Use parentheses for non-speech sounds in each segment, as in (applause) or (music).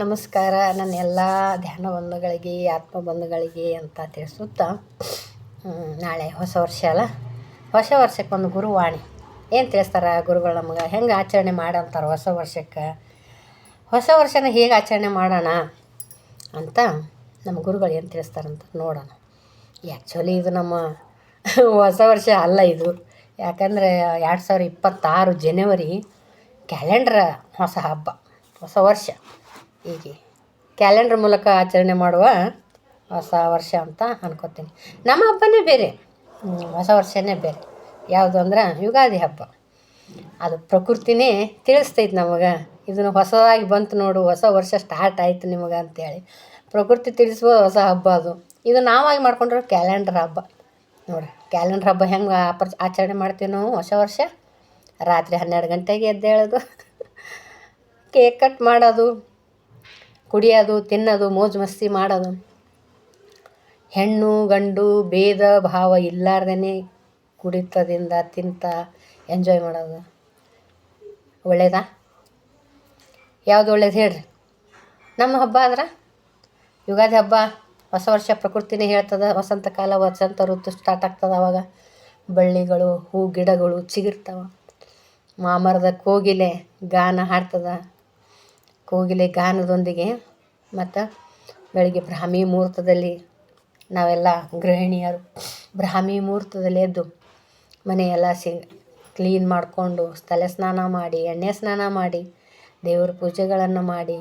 ನಮಸ್ಕಾರ. ನನ್ನ ಎಲ್ಲ ಧ್ಯಾನ ಬಂಧುಗಳಿಗೆ ಆತ್ಮ ಬಂಧುಗಳಿಗೆ ಅಂತ ತಿಳಿಸುತ್ತಾ ನಾಳೆ ಹೊಸ ವರ್ಷ ಅಲ್ಲ? ಹೊಸ ವರ್ಷಕ್ಕೆ ಒಂದು ಗುರುವಾಣಿ. ಏನು ತಿಳಿಸ್ತಾರೆ ಗುರುಗಳು ನಮ್ಗೆ? ಹೆಂಗೆ ಆಚರಣೆ ಮಾಡಂತಾರೆ ಹೊಸ ವರ್ಷಕ್ಕೆ? ಹೊಸ ವರ್ಷನ ಹೇಗೆ ಆಚರಣೆ ಮಾಡೋಣ ಅಂತ ನಮ್ಮ ಗುರುಗಳು ಏನು ತಿಳಿಸ್ತಾರಂತ ನೋಡೋಣ. ಆ್ಯಕ್ಚುಲಿ ಇದು ನಮ್ಮ ಹೊಸ ವರ್ಷ ಅಲ್ಲ ಇದು. ಯಾಕಂದರೆ ಎರಡು ಸಾವಿರ ಇಪ್ಪತ್ತಾರು ಜನವರಿ ಕ್ಯಾಲೆಂಡ್ರ ಹೊಸ ಹಬ್ಬ, ಹೊಸ ವರ್ಷ. ಹೀಗೆ ಕ್ಯಾಲೆಂಡ್ರ್ ಮೂಲಕ ಆಚರಣೆ ಮಾಡುವ ಹೊಸ ವರ್ಷ ಅಂತ ಅನ್ಕೋತೀನಿ. ನಮ್ಮ ಹಬ್ಬನೇ ಬೇರೆ. ಹೊಸ ವರ್ಷನೇ ಬೇರೆ. ಯಾವುದು ಅಂದ್ರೆ ಯುಗಾದಿ ಹಬ್ಬ. ಅದು ಪ್ರಕೃತಿನೇ ತಿಳಿಸ್ತೈತೆ ನಮಗೆ. ಇದನ್ನು ಹೊಸದಾಗಿ ಬಂತು ನೋಡು, ಹೊಸ ವರ್ಷ ಸ್ಟಾರ್ಟ್ ಆಯಿತು ನಿಮಗೆ ಅಂತೇಳಿ. ಪ್ರಕೃತಿ ತಿಳಿಸುವ ಹೊಸ ಹಬ್ಬ ಅದು. ಇದು ನಾವಾಗಿ ಮಾಡ್ಕೊಂಡ್ರೆ ಕ್ಯಾಲೆಂಡರ್ ಹಬ್ಬ. ನೋಡಿರಿ ಕ್ಯಾಲೆಂಡರ್ ಹಬ್ಬ ಹೆಂಗೆ ಆಪರ್, ಆಚರಣೆ ಮಾಡ್ತೀವಿ ನಾವು ಹೊಸ ವರ್ಷ? ರಾತ್ರಿ ಹನ್ನೆರಡು ಗಂಟೆಗೆ ಎದ್ದೇಳೋದು. (laughs) ಕೇಕ್ ಕಟ್ ಮಾಡೋದು. ಕುಡಿಯೋದು, ತಿನ್ನೋದು, ಮೋಜು ಮಸ್ತಿ ಮಾಡೋದು. ಹೆಣ್ಣು, ಗಂಡು, ಭೇದ, ಭಾವ ಇಲ್ಲಾರ್ದೇ ಕುಡಿತದಿಂದ ತಿಂತ ಎಂಜಾಯ್ ಮಾಡೋದು. ಒಳ್ಳೇದಾ? ಯಾವುದು ಒಳ್ಳೇದು ಹೇಳ್ರಿ? ನಮ್ಮ ಹಬ್ಬ ಆದ್ರೆ? ಯುಗಾದಿ ಹಬ್ಬ, ಹೊಸ ವರ್ಷ ಪ್ರಕೃತಿನೇ ಹೇಳ್ತದೆ, ವಸಂತ ಕಾಲ, ವಸಂತ ಋತು ಸ್ಟಾರ್ಟ್ ಆಗ್ತದೆ ಅವಾಗ. ಬಳ್ಳಿಗಳು, ಹೂ, ಗಿಡಗಳು ಚಿಗುರ್ತಾವ. ಮಾಮರದ ಕೋಗಿಲೆ ಗಾನ ಹಾಡ್ತದ. ಕೋಗಿಲೆ ಗಾನದೊಂದಿಗೆ ಮತ್ತು ಬೆಳಿಗ್ಗೆ ಬ್ರಾಹ್ಮಿ ಮುಹೂರ್ತದಲ್ಲಿ ನಾವೆಲ್ಲ ಗೃಹಿಣಿಯರು ಬ್ರಾಹ್ಮಿ ಮುಹೂರ್ತದಲ್ಲಿ ಎದ್ದು ಮನೆಯೆಲ್ಲ ಸಿ ಕ್ಲೀನ್ ಮಾಡಿಕೊಂಡು ತಲೆ ಸ್ನಾನ ಮಾಡಿ, ಎಣ್ಣೆ ಸ್ನಾನ ಮಾಡಿ, ದೇವ್ರ ಪೂಜೆಗಳನ್ನು ಮಾಡಿ,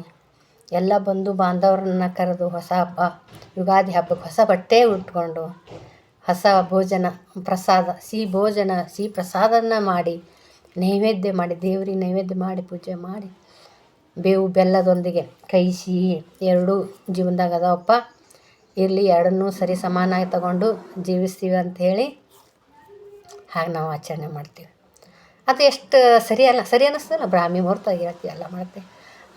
ಎಲ್ಲ ಬಂಧು ಬಾಂಧವರನ್ನ ಕರೆದು ಹೊಸ ಹಬ್ಬ, ಯುಗಾದಿ ಹಬ್ಬಕ್ಕೆ ಹೊಸ ಬಟ್ಟೆ ಉಟ್ಕೊಂಡು ಹೊಸ ಭೋಜನ, ಪ್ರಸಾದ, ಸಿಹಿ ಭೋಜನ, ಸಿಹಿ ಪ್ರಸಾದನ ಮಾಡಿ, ನೈವೇದ್ಯ ಮಾಡಿ, ದೇವ್ರಿಗೆ ನೈವೇದ್ಯ ಮಾಡಿ, ಪೂಜೆ ಮಾಡಿ. ಬೇವು ಬೆಲ್ಲದೊಂದಿಗೆ ಕೈ ಸಿಹಿ ಎರಡೂ ಜೀವನದಾಗ ಅದಾವಪ್ಪ. ಇರಲಿ, ಎರಡನ್ನೂ ಸರಿ ಸಮಾನಾಗಿ ತಗೊಂಡು ಜೀವಿಸ್ತೀವಿ ಅಂಥೇಳಿ ಹಾಗೆ ನಾವು ಆಚರಣೆ ಮಾಡ್ತೀವಿ. ಅದು ಎಷ್ಟು ಸರಿ ಅಲ್ಲ, ಸರಿ ಅನ್ನಿಸ್ತಲ್ಲ ಬ್ರಾಹ್ಮಿ ಮುಹೂರ್ತ ಹೇಳ್ತೀವಿ, ಎಲ್ಲ ಮಾಡ್ತೀವಿ.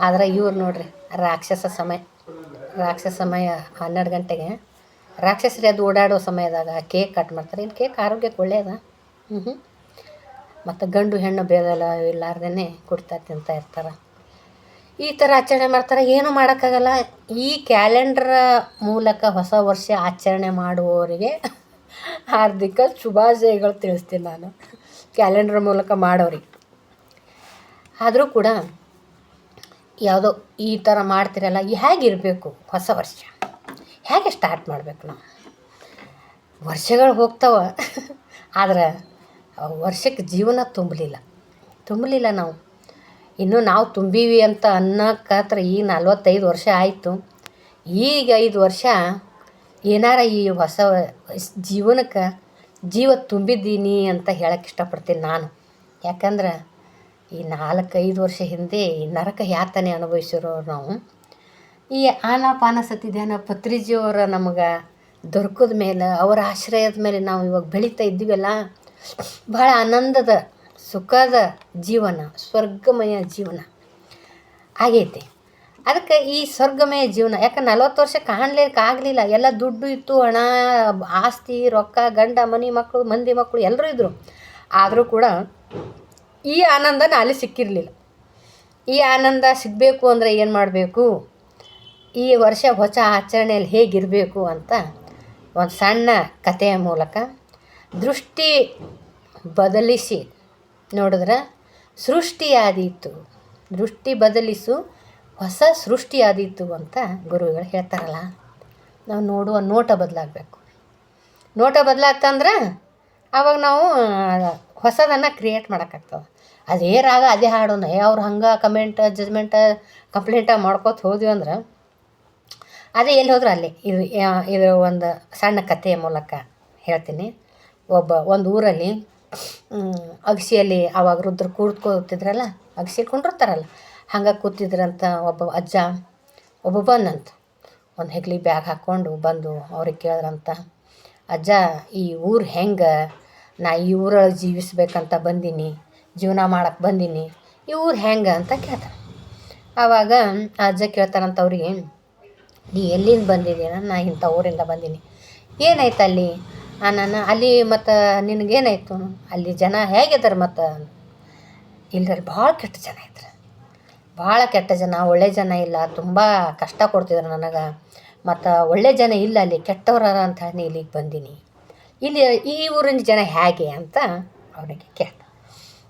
ಆದರೆ ಇವ್ರು ನೋಡ್ರಿ, ರಾಕ್ಷಸ ಸಮಯ ರಾಕ್ಷಸ ಸಮಯ ಹನ್ನೆರಡು ಗಂಟೆಗೆ. ರಾಕ್ಷಸರಿ ಅದು ಓಡಾಡೋ ಸಮಯದಾಗ ಕೇಕ್ ಕಟ್ ಮಾಡ್ತಾರೆ. ಇನ್ನು ಕೇಕ್ ಆರೋಗ್ಯಕ್ಕೆ ಒಳ್ಳೆಯದ ಹ್ಞೂ ಹ್ಞೂ ಮತ್ತು ಗಂಡು ಹೆಣ್ಣು ಭೇದಲ್ಲ ಇಲ್ಲಾರ್ದೇ ಕುಡ್ತಾ ತಿಂತಾ ಇರ್ತಾರೆ. ಈ ಥರ ಆಚರಣೆ ಮಾಡ್ತಾರೆ. ಏನು ಮಾಡೋಕ್ಕಾಗಲ್ಲ. ಈ ಕ್ಯಾಲೆಂಡ್ರ ಮೂಲಕ ಹೊಸ ವರ್ಷ ಆಚರಣೆ ಮಾಡುವವರಿಗೆ ಹಾರ್ದಿಕ ಶುಭಾಶಯಗಳು ತಿಳಿಸ್ತೀನಿ ನಾನು. ಕ್ಯಾಲೆಂಡ್ರ್ ಮೂಲಕ ಮಾಡೋರಿಗೆ. ಆದರೂ ಕೂಡ ಯಾವುದೋ ಈ ಥರ ಮಾಡ್ತಿರಲ್ಲ ಹೇಗಿರಬೇಕು ಹೊಸ ವರ್ಷ? ಹೇಗೆ ಸ್ಟಾರ್ಟ್ ಮಾಡಬೇಕು ನಾವು? ವರ್ಷಗಳು ಹೋಗ್ತಾವ. ಆದ್ರೆ ವರ್ಷಕ್ಕೆ ಜೀವನ ತುಂಬಲಿಲ್ಲ. ತುಂಬಲಿಲ್ಲ ನಾವು. ಇನ್ನು ನಾವು ತುಂಬೀವಿ ಅಂತ ಅನ್ನೋಕ್ಕಾತ್ರ ಈಗ ನಲ್ವತ್ತೈದು ವರ್ಷ ಆಯಿತು. ಈಗ ಐದು ವರ್ಷ ಏನಾರ ಈ ಹೊಸ ಜೀವನಕ್ಕೆ ಜೀವ ತುಂಬಿದ್ದೀನಿ ಅಂತ ಹೇಳಕ್ಕೆ ಇಷ್ಟಪಡ್ತೀನಿ ನಾನು. ಯಾಕಂದ್ರೆ ಈ ನಾಲ್ಕೈದು ವರ್ಷ ಹಿಂದೆ ಈ ನರಕ ಯಾತನೆ ಅನುಭವಿಸಿರೋರು ನಾವು. ಈ ಆನಾಪಾನ ಸತಿ ಧ್ಯಾನ ಪತ್ರಿಜಿಯವರ ನಮಗೆ ದೊರಕದ ಮೇಲೆ, ಅವರ ಆಶ್ರಯದ ಮೇಲೆ ನಾವು ಇವಾಗ ಬೆಳೀತಾ ಇದ್ದೀವಲ್ಲ ಭಾಳ ಆನಂದದ ಸುಖದ ಜೀವನ, ಸ್ವರ್ಗಮಯ ಜೀವನ ಆಗೈತೆ. ಅದಕ್ಕೆ ಈ ಸ್ವರ್ಗಮಯ ಜೀವನ, ಯಾಕೆ ನಲ್ವತ್ತು ವರ್ಷ ಕಾಣ್ಲಿಕ್ಕೆ ಆಗಲಿಲ್ಲ. ಎಲ್ಲ ದುಡ್ಡು ಇತ್ತು, ಹಣ, ಆಸ್ತಿ, ರೊಕ್ಕ, ಗಂಡ, ಮನೆ, ಮಕ್ಕಳು, ಮಂದಿ, ಮಕ್ಕಳು ಎಲ್ಲರೂ ಇದ್ದರು ಆದರೂ ಕೂಡ ಈ ಆನಂದನ ಅಲ್ಲಿ ಸಿಕ್ಕಿರಲಿಲ್ಲ. ಈ ಆನಂದ ಸಿಗಬೇಕು ಅಂದರೆ ಏನು ಮಾಡಬೇಕು? ಈ ವರ್ಷ ಹೊಸ ಆಚರಣೆಯಲ್ಲಿ ಹೇಗಿರಬೇಕು ಅಂತ ಒಂದು ಸಣ್ಣ ಕಥೆಯ ಮೂಲಕ ದೃಷ್ಟಿ ಬದಲಿಸಿ ನೋಡಿದ್ರೆ ಸೃಷ್ಟಿಯಾದೀತು. ದೃಷ್ಟಿ ಬದಲಿಸು, ಹೊಸ ಸೃಷ್ಟಿಯಾದೀತು ಅಂತ ಗುರುಗಳು ಹೇಳ್ತಾರಲ್ಲ. ನಾವು ನೋಡುವ ನೋಟ ಬದಲಾಗಬೇಕು. ನೋಟ ಬದಲಾಗ್ತಂದ್ರೆ ಆವಾಗ ನಾವು ಹೊಸದನ್ನು ಕ್ರಿಯೇಟ್ ಮಾಡೋಕ್ಕಾಗ್ತದೆ. ಅದೇ ರಾಗ, ಅದೇ ಹಾಡೋಣ ಅವ್ರು ಹಂಗೆ ಕಮೆಂಟ್ ಜಜ್ಮೆಂಟ ಕಂಪ್ಲೇಂಟ ಮಾಡ್ಕೋತ ಹೋದ್ವಿ ಅಂದ್ರೆ ಅದೇ ಎಲ್ಲಿ ಹೋದ್ರೆ ಅಲ್ಲಿ. ಇದು ಇದು ಒಂದು ಸಣ್ಣ ಕಥೆಯ ಮೂಲಕ ಹೇಳ್ತೀನಿ. ಒಬ್ಬ, ಒಂದು ಊರಲ್ಲಿ ಅಗಸಿಯಲ್ಲಿ ಆವಾಗ ರುದ್ರ ಕೂತ್ಕೋತಿದ್ರಲ್ಲ ಅಗಸಿ ಕುಂಡಿರ್ತಾರಲ್ಲ, ಹಂಗೆ ಕೂತಿದ್ರಂತ ಒಬ್ಬ ಅಜ್ಜ, ಒಬ್ಬ ಬಂದಂತ. ಒಂದು ಹೆಗ್ಲಿ ಬ್ಯಾಗ್ ಹಾಕ್ಕೊಂಡು ಬಂದು ಅವ್ರಿಗೆ ಕೇಳಿದ್ರಂತ, ಅಜ್ಜ, ಈ ಊರು ಹೆಂಗೆ? ನಾ ಈ ಊರೊಳಗೆ ಜೀವಿಸ್ಬೇಕಂತ ಬಂದೀನಿ, ಜೀವನ ಮಾಡಕ್ಕೆ ಬಂದೀನಿ, ಈ ಊರು ಹೆಂಗೆ? ಅಂತ ಕೇಳ್ತಾರೆ. ಆವಾಗ ಅಜ್ಜ ಕೇಳ್ತಾರಂತ ಅವ್ರಿಗೆ, ನೀ ಎಲ್ಲಿಂದ ಬಂದಿದ್ದೀನ ನಾ ಇಂಥ ಊರಿಂದ ಬಂದೀನಿ. ಏನಾಯ್ತು ಅಲ್ಲಿ ನಾನು, ಅಲ್ಲಿ ಮತ್ತು ನಿನಗೇನಾಯಿತು? ಅಲ್ಲಿ ಜನ ಹೇಗಿದ್ದಾರೆ ಮತ್ತು? ಇಲ್ಲರಿ ಭಾಳ ಕೆಟ್ಟ ಜನ ಇದ್ರು. ಭಾಳ ಕೆಟ್ಟ ಜನ, ಒಳ್ಳೆ ಜನ ಇಲ್ಲ, ತುಂಬ ಕಷ್ಟ ಕೊಡ್ತಿದ್ರು ನನಗೆ. ಮತ್ತು ಒಳ್ಳೆ ಜನ ಇಲ್ಲ ಅಲ್ಲಿ, ಕೆಟ್ಟವ್ರ ಅಂತ ಹೇಳಿ ಇಲ್ಲಿಗೆ ಬಂದೀನಿ. ಇಲ್ಲಿ ಈ ಊರಿನ ಜನ ಹೇಗೆ ಅಂತ ಅವನಿಗೆ ಕೇಳ್ತ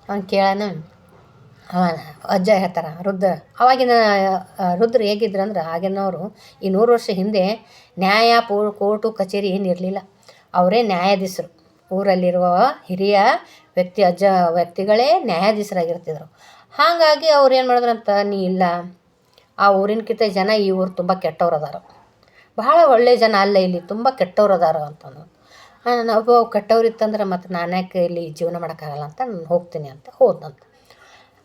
ಅವ್ನು ಕೇಳೋಣ ಅವ ಅಜ್ಜ ಹೇಳ್ತಾರ ರುದ್ರ ಅವಾಗಿನ ರುದ್ರ ಹೇಗಿದ್ರು ಅಂದ್ರೆ, ಆಗಿನವರು ಈ ನೂರು ವರ್ಷ ಹಿಂದೆ ನ್ಯಾಯ ಕೋರ್ಟು, ಕಚೇರಿ ಏನು ಇರಲಿಲ್ಲ. ಅವರೇ ನ್ಯಾಯಾಧೀಶರು. ಊರಲ್ಲಿರುವ ಹಿರಿಯ ವ್ಯಕ್ತಿ, ಅಜ್ಜ ವ್ಯಕ್ತಿಗಳೇ ನ್ಯಾಯಾಧೀಶರಾಗಿರ್ತಿದ್ರು. ಹಾಗಾಗಿ ಅವ್ರು ಏನು ಮಾಡಿದ್ರಂತ ನೀ ಇಲ್ಲ. ಆ ಊರಿನಕಿಂತ ಜನ ಈ ಊರು ತುಂಬ ಕೆಟ್ಟವ್ರು ಅದಾರ ಬಹಳ ಒಳ್ಳೆಯ ಜನ ಅಲ್ಲ ಇಲ್ಲಿ, ತುಂಬ ಕೆಟ್ಟವ್ರು ಅದಾರ. ಅಂತಂದು ಒಬ್ಬ ಕೆಟ್ಟವ್ರು ಇತ್ತಂದ್ರೆ ಮತ್ತು ನಾನ್ಯಾಕೆ ಇಲ್ಲಿ ಜೀವನ ಮಾಡೋಕ್ಕಾಗಲ್ಲ ಅಂತ ನಾನು ಹೋಗ್ತೀನಿ ಅಂತ ಹೋದಂತ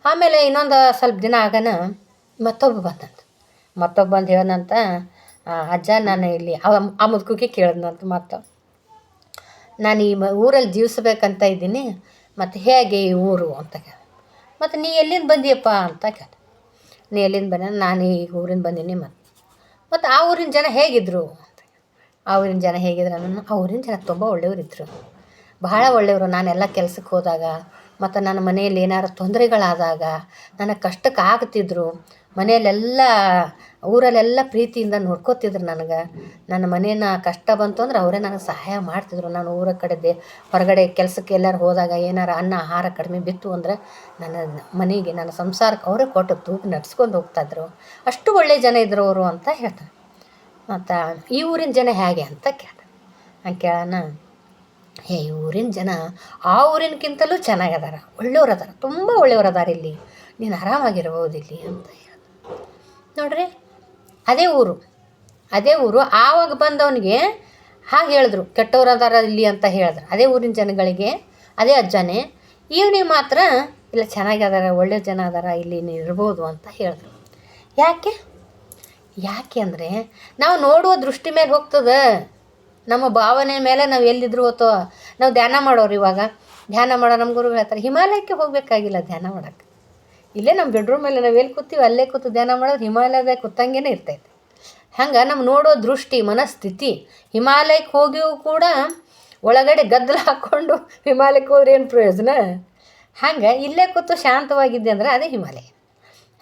ಆಮೇಲೆ ಇನ್ನೊಂದು ಸ್ವಲ್ಪ ದಿನ ಆಗನ ಮತ್ತೊಬ್ಬ ಬಂದಂತ. ಮತ್ತೊಬ್ಬ ಬಂದು ಹೇಳ್ದಂತ ಅಜ್ಜ ನಾನು ಇಲ್ಲಿ, ಆ ಮುದುಕಿಗೆ ಕೇಳಿದ್ನಂತ ಮತ್ತು ನಾನು ಈ ಊರಲ್ಲಿ ಜೀವಿಸ್ಬೇಕಂತ ಇದ್ದೀನಿ. ಮತ್ತು ಹೇಗೆ ಈ ಊರು ಅಂತ ಕೇಳ ಮತ್ತು ನೀ ಎಲ್ಲಿಂದ ಬಂದಿಯಪ್ಪ ಅಂತ ಕೇಳ ನೀ ಎಲ್ಲಿಂದ ಬಂದ? ನಾನು ಈ ಊರಿಂದ ಬಂದೀನಿ ಮತ್ತು ಮತ್ತು ಆ ಊರಿನ ಜನ ಹೇಗಿದ್ರು ಅಂತ ಆ ಊರಿನ ಜನ ಹೇಗಿದ್ರು ನಾನು ಆ ಊರಿನ ಜನ ತುಂಬ ಒಳ್ಳೆಯವರಿದ್ದರು ಬಹಳ ಒಳ್ಳೆಯವರು. ನಾನೆಲ್ಲ ಕೆಲಸಕ್ಕೆ ಹೋದಾಗ ಮತ್ತು ನನ್ನ ಮನೆಯಲ್ಲಿ ಏನಾರು ತೊಂದರೆಗಳಾದಾಗ ನನಗೆ ಕಷ್ಟಕ್ಕೆ ಆಗ್ತಿದ್ರು ಮನೆಯಲ್ಲೆಲ್ಲ, ಊರಲ್ಲೆಲ್ಲ ಪ್ರೀತಿಯಿಂದ ನೋಡ್ಕೋತಿದ್ರು ನನಗೆ. ನನ್ನ ಮನೇನ ಕಷ್ಟ ಬಂತು ಅಂದ್ರೆ ಅವರೇ ನನಗೆ ಸಹಾಯ ಮಾಡ್ತಿದ್ರು. ನಾನು ಊರ ಕಡೆ ದೇ ಹೊರಗಡೆ ಕೆಲಸಕ್ಕೆ ಎಲ್ಲರೂ ಹೋದಾಗ ಏನಾರು ಅನ್ನ, ಆಹಾರ ಕಡಿಮೆ ಬಿತ್ತು ಅಂದರೆ ನನ್ನ ಮನೆಗೆ, ನನ್ನ ಸಂಸಾರಕ್ಕೆ ಅವರೇ ಕೊಟ್ಟು ತೂಕ ನಡ್ಸ್ಕೊಂಡು ಹೋಗ್ತಾಯಿದ್ರು ಅಷ್ಟು ಒಳ್ಳೆಯ ಜನ ಇದ್ರು ಅವರು ಅಂತ ಹೇಳ್ತಾರೆ. ಮತ್ತು ಈ ಊರಿನ ಜನ ಹೇಗೆ ಅಂತ ಕೇಳ್ತಾರೆ. ನಾನು ಕೇಳೋಣ. ಹೇ ಈ ಊರಿನ ಜನ ಆ ಊರಿನಕ್ಕಿಂತಲೂ ಚೆನ್ನಾಗದಾರ ಒಳ್ಳೆಯವ್ರು ಅದಾರ. ತುಂಬ ಒಳ್ಳೆಯವ್ರು ಅದಾರ ಇಲ್ಲಿ. ನೀನು ಆರಾಮಾಗಿರ್ಬೋದು ಇಲ್ಲಿ ಅಂತ ನೋಡ್ರಿ. ಅದೇ ಊರು. ಅದೇ ಊರು. ಆವಾಗ ಬಂದವನಿಗೆ ಹಾಗೆ ಹೇಳಿದ್ರು. ಕೆಟ್ಟವ್ರು ಅದಾರ ಇಲ್ಲಿ ಅಂತ ಹೇಳಿದ್ರು. ಅದೇ ಊರಿನ ಜನಗಳಿಗೆ, ಅದೇ ಅಜ್ಜನೇ ಇವನಿಗೆ ಮಾತ್ರ ಇಲ್ಲ ಚೆನ್ನಾಗದಾರ ಒಳ್ಳೆ ಜನ ಅದಾರ, ಇಲ್ಲಿ ಇರ್ಬೋದು ಅಂತ ಹೇಳಿದ್ರು. ಯಾಕೆ? ಯಾಕೆ ಅಂದರೆ, ನಾವು ನೋಡುವ ದೃಷ್ಟಿ ಮೇಲೆ ಹೋಗ್ತದೆ. ನಮ್ಮ ಭಾವನೆ ಮೇಲೆ ನಾವು ಎಲ್ಲಿದ್ರು ಹೋತೋ, ನಾವು ಧ್ಯಾನ ಮಾಡೋರು ಇವಾಗ. ಧ್ಯಾನ ಮಾಡೋ ನಮ್ಮ ಗುರು ಹೇಳ್ತಾರೆ, ಹಿಮಾಲಯಕ್ಕೆ ಹೋಗಬೇಕಾಗಿಲ್ಲ, ಧ್ಯಾನ ಮಾಡೋಕ್ಕೆ ಇಲ್ಲೇ ನಮ್ಮ ಬೆಡ್ರೂಮಲ್ಲಿ ನಾವು ಎಲ್ಲಿ ಕೂತೀವಿ ಅಲ್ಲೇ ಕೂತು ಧ್ಯಾನ ಮಾಡೋದು ಹಿಮಾಲಯದ ಕೂತಂಗೆ ಇರ್ತೈತೆ. ಹಂಗೆ ನಮ್ಮ ನೋಡೋ ದೃಷ್ಟಿ, ಮನಸ್ಥಿತಿ ಹಿಮಾಲಯಕ್ಕೆ ಹೋಗಿಯೂ ಕೂಡ ಒಳಗಡೆ ಗದ್ದಲ ಹಾಕ್ಕೊಂಡು ಹಿಮಾಲಯಕ್ಕೆ ಹೋದ್ರೆ ಏನು ಪ್ರಯೋಜನ? ಹಂಗೆ ಇಲ್ಲೇ ಕೂತು ಶಾಂತವಾಗಿದ್ದೆ ಅಂದ್ರೆ ಅದೇ ಹಿಮಾಲಯ.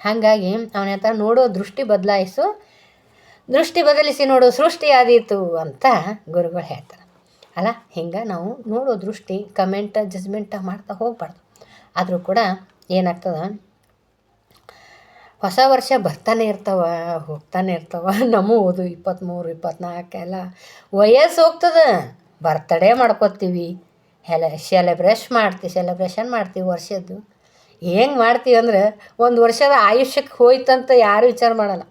ಹಾಗಾಗಿ ಅವನ ಹತ್ರ ನೋಡೋ ದೃಷ್ಟಿ ಬದಲಾಯಿಸು. ದೃಷ್ಟಿ ಬದಲಿಸಿ ನೋಡು ಸೃಷ್ಟಿ ಆದೀತು ಅಂತ ಗುರುಗಳು ಹೇಳ್ತಾರೆ. ಅಲ್ಲ, ಹಿಂಗೆ ನಾವು ನೋಡೋ ದೃಷ್ಟಿ, ಕಮೆಂಟ್ ಜಜ್ಮೆಂಟ ಮಾಡ್ತಾ ಹೋಗ್ಬಾರ್ದು. ಆದರೂ ಕೂಡ ಏನಾಗ್ತದೆ? ಹೊಸ ವರ್ಷ ಬರ್ತಾನೆ ಇರ್ತಾವ, ಹೋಗ್ತಾನೆ ಇರ್ತಾವ. (laughs) ನಮ್ಮದು ಇಪ್ಪತ್ತ್ಮೂರು ಇಪ್ಪತ್ನಾಲ್ಕು ಎಲ್ಲ ವಯಸ್ಸು ಹೋಗ್ತದೆ. ಬರ್ತಡೇ ಮಾಡ್ಕೋತೀವಿ. ಹೆಲೆ ಸೆಲೆಬ್ರೇಷ್ ಮಾಡ್ತೀವಿ ಸೆಲೆಬ್ರೇಷನ್ ಮಾಡ್ತೀವಿ ವರ್ಷದ್ದು. ಹೆಂಗೆ ಮಾಡ್ತೀವಿ ಅಂದ್ರೆ ಒಂದು ವರ್ಷದ ಆಯುಷ್ಯಕ್ಕೆ ಹೋಯ್ತಂತ ಯಾರೂ ವಿಚಾರ ಮಾಡಲ್ಲ.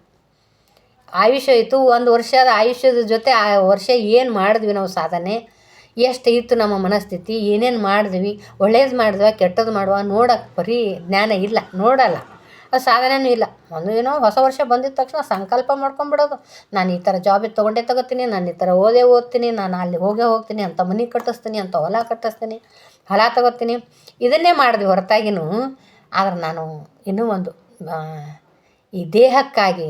ಆಯುಷ್ಯ ಇತ್ತು, ಒಂದು ವರ್ಷದ ಆಯುಷ್ಯದ ಜೊತೆ ಆ ವರ್ಷ ಏನು ಮಾಡಿದ್ವಿ ನಾವು ಸಾಧನೆ? ಎಷ್ಟು ಇತ್ತು ನಮ್ಮ ಮನಸ್ಥಿತಿ? ಏನೇನು ಮಾಡಿದ್ವಿ? ಒಳ್ಳೇದು ಮಾಡಿದ್ವ ಕೆಟ್ಟದ್ದು ಮಾಡುವ ನೋಡೋಕೆ ಬರೀ ಜ್ಞಾನ ಇಲ್ಲ, ನೋಡಲ್ಲ. ಅದು ಸಾಧನೇನೂ ಇಲ್ಲ. ಒಂದು ಏನೋ ಹೊಸ ವರ್ಷ ಬಂದಿದ ತಕ್ಷಣ ಸಂಕಲ್ಪ ಮಾಡ್ಕೊಂಬಿಡೋದು ನಾನು ಈ ಥರ ಜಾಬಿಗೆ ತೊಗೊಂಡೇ ತಗೋತೀನಿ, ನಾನು ಈ ಥರ ಓದೇ ಓದ್ತೀನಿ, ನಾನು ಅಲ್ಲಿ ಹೋಗೇ ಹೋಗ್ತೀನಿ, ಅಂತ ಮನೆ ಕಟ್ಟಿಸ್ತೀನಿ, ಅಂತ ಹೊಲ ಕಟ್ಟಿಸ್ತೀನಿ, ಹೊಲ ತಗೋತೀನಿ. ಇದನ್ನೇ ಮಾಡಿದ್ವಿ ಹೊರತಾಗಿನೂ. ಆದ್ರೆ ನಾನು ಇನ್ನೂ ಒಂದು ಈ ದೇಹಕ್ಕಾಗಿ,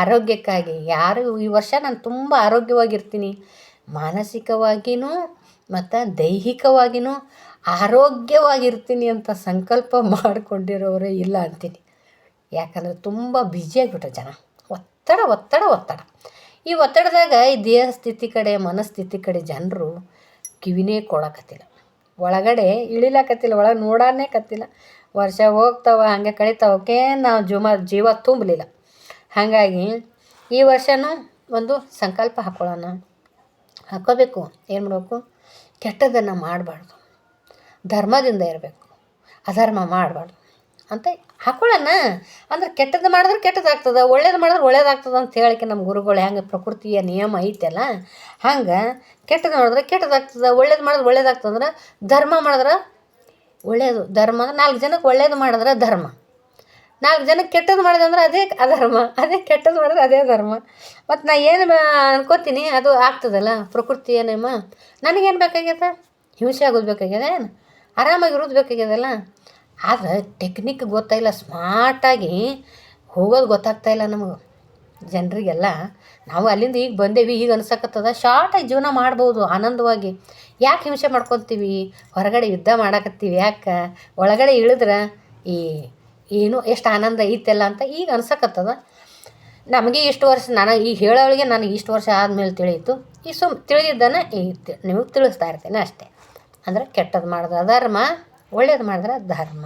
ಆರೋಗ್ಯಕ್ಕಾಗಿ ಯಾರು ಈ ವರ್ಷ ನಾನು ತುಂಬ ಆರೋಗ್ಯವಾಗಿರ್ತೀನಿ. ಮಾನಸಿಕವಾಗಿಯೂ ಮತ್ತು ದೈಹಿಕವಾಗಿಯೂ ಆರೋಗ್ಯವಾಗಿರ್ತೀನಿ ಅಂತ ಸಂಕಲ್ಪ ಮಾಡಿಕೊಂಡಿರೋರೇ ಇಲ್ಲ ಅಂತೀನಿ. ಯಾಕಂದರೆ ತುಂಬ ಬ್ಯುಸಿಯಾಗಿಬಿಟ್ರೆ ಜನ. ಒತ್ತಡ ಒತ್ತಡ ಒತ್ತಡ. ಈ ಒತ್ತಡದಾಗ ಈ ದೇಹ ಸ್ಥಿತಿ ಕಡೆ, ಮನಸ್ಥಿತಿ ಕಡೆ ಜನರು ಕಿವಿನೇ ಕೊಡಕತ್ತಿಲ್ಲ ಒಳಗಡೆ ಇಳಿಲಕತ್ತಿಲ್ಲ, ಒಳಗೆ ನೋಡಾನೇ ಕತ್ತಿಲ್ಲ. ವರ್ಷ ಹೋಗ್ತಾವ, ಹಾಗೆ ಕಳೀತಾವಕ್ಕೆ ನಾವು ಜೀವ ಜೀವ ತುಂಬಲಿಲ್ಲ. ಹಾಗಾಗಿ ಈ ವರ್ಷನೂ ಒಂದು ಸಂಕಲ್ಪ ಹಾಕ್ಕೊಳ್ಳೋಣ ಹಾಕ್ಕೋಬೇಕು ಏನು ಮಾಡಬೇಕು? ಕೆಟ್ಟದನ್ನು ಮಾಡಬಾರ್ದು. ಧರ್ಮದಿಂದ ಇರಬೇಕು. ಅಧರ್ಮ ಮಾಡಬಾರ್ದು. ಅಂತ ಹಾಕೊಳ್ಳೋಣ. ಅಂದ್ರೆ ಕೆಟ್ಟದ್ದು ಮಾಡಿದ್ರೆ ಕೆಟ್ಟದಾಗ್ತದೆ, ಒಳ್ಳೇದು ಮಾಡಿದ್ರೆ ಒಳ್ಳೇದಾಗ್ತದೆ ಅಂತ ಹೇಳಕ್ಕೆ ನಮ್ಮ ಗುರುಗಳು ಹೆಂಗೆ ಪ್ರಕೃತಿಯ ನಿಯಮ ಐತಲ್ಲ, ಹಂಗೆ ಕೆಟ್ಟದ್ದು ಮಾಡಿದ್ರೆ ಕೆಟ್ಟದಾಗ್ತದೆ, ಒಳ್ಳೇದು ಮಾಡಿದ್ರೆ ಒಳ್ಳೇದಾಗ್ತದಂದ್ರೆ ಧರ್ಮ ಮಾಡಿದ್ರೆ ಒಳ್ಳೆಯದು ಧರ್ಮ ನಾಲ್ಕು ಜನಕ್ಕೆ ಒಳ್ಳೇದು ಮಾಡಿದ್ರೆ ಧರ್ಮ. ನಾಲ್ಕು ಜನಕ್ಕೆ ಕೆಟ್ಟದ್ದು ಮಾಡಿದೆ ಅಂದ್ರೆ ಅದೇ ಅಧರ್ಮ, ಅದೇ ಕೆಟ್ಟದ್ದು ಮಾಡಿದ್ರೆ ಅದೇ ಧರ್ಮ. ಮತ್ತು ನಾ ಏನು ಅನ್ಕೋತೀನಿ, ಅದು ಆಗ್ತದಲ್ಲ ಪ್ರಕೃತಿಯ ನಿಯಮ. ನನಗೇನು ಬೇಕಾಗ್ಯದ? ಹಿಂಸೆ ಆಗೋದು ಬೇಕಾಗ್ಯದ ಏನು? ಆರಾಮಾಗಿರೋದು ಬೇಕಾಗ್ಯದಲ್ಲ? ಆದ್ರೆ ಟೆಕ್ನಿಕ್ ಗೊತ್ತಾಯಿಲ್ಲ ಸ್ಮಾರ್ಟಾಗಿ ಹೋಗೋದು ಗೊತ್ತಾಗ್ತಾ ಇಲ್ಲ ನಮಗೆ. ಜನರಿಗೆಲ್ಲ ನಾವು ಅಲ್ಲಿಂದ ಈಗ ಬಂದೇವಿ, ಈಗ ಅನ್ಸಕತ್ತದ. ಶಾರ್ಟಾಗಿ ಜೀವನ ಮಾಡ್ಬೋದು ಆನಂದವಾಗಿ. ಯಾಕೆ ಹಿಂಸೆ ಮಾಡ್ಕೊತೀವಿ? ಹೊರಗಡೆ ಯುದ್ಧ ಮಾಡಾಕತ್ತೀವಿ ಯಾಕೆ? ಒಳಗಡೆ ಇಳಿದ್ರೆ ಈ ಏನು ಎಷ್ಟು ಆನಂದ ಐತೆಲ್ಲ ಅಂತ ಈಗ ಅನ್ಸಕತ್ತದ. ನಮಗೆ ಇಷ್ಟು ವರ್ಷ ನನಗೆ ಈಗ ಹೇಳೋಳಿಗೆ ನನಗೆ ಇಷ್ಟು ವರ್ಷ ಆದಮೇಲೆ ತಿಳಿಯಿತು. ಈ ಸುಮ್ ತಿಳಿದಿದ್ದನ್ನು ಈ ನಿಮಗೆ ತಿಳಿಸ್ತಾ ಇರ್ತೇನೆ ಅಷ್ಟೇ. ಅಂದರೆ ಕೆಟ್ಟದ್ದು ಮಾಡೋದು. ಅಧರ್ಮ ಒಳ್ಳೇದು ಮಾಡಿದ್ರೆ ಧರ್ಮ.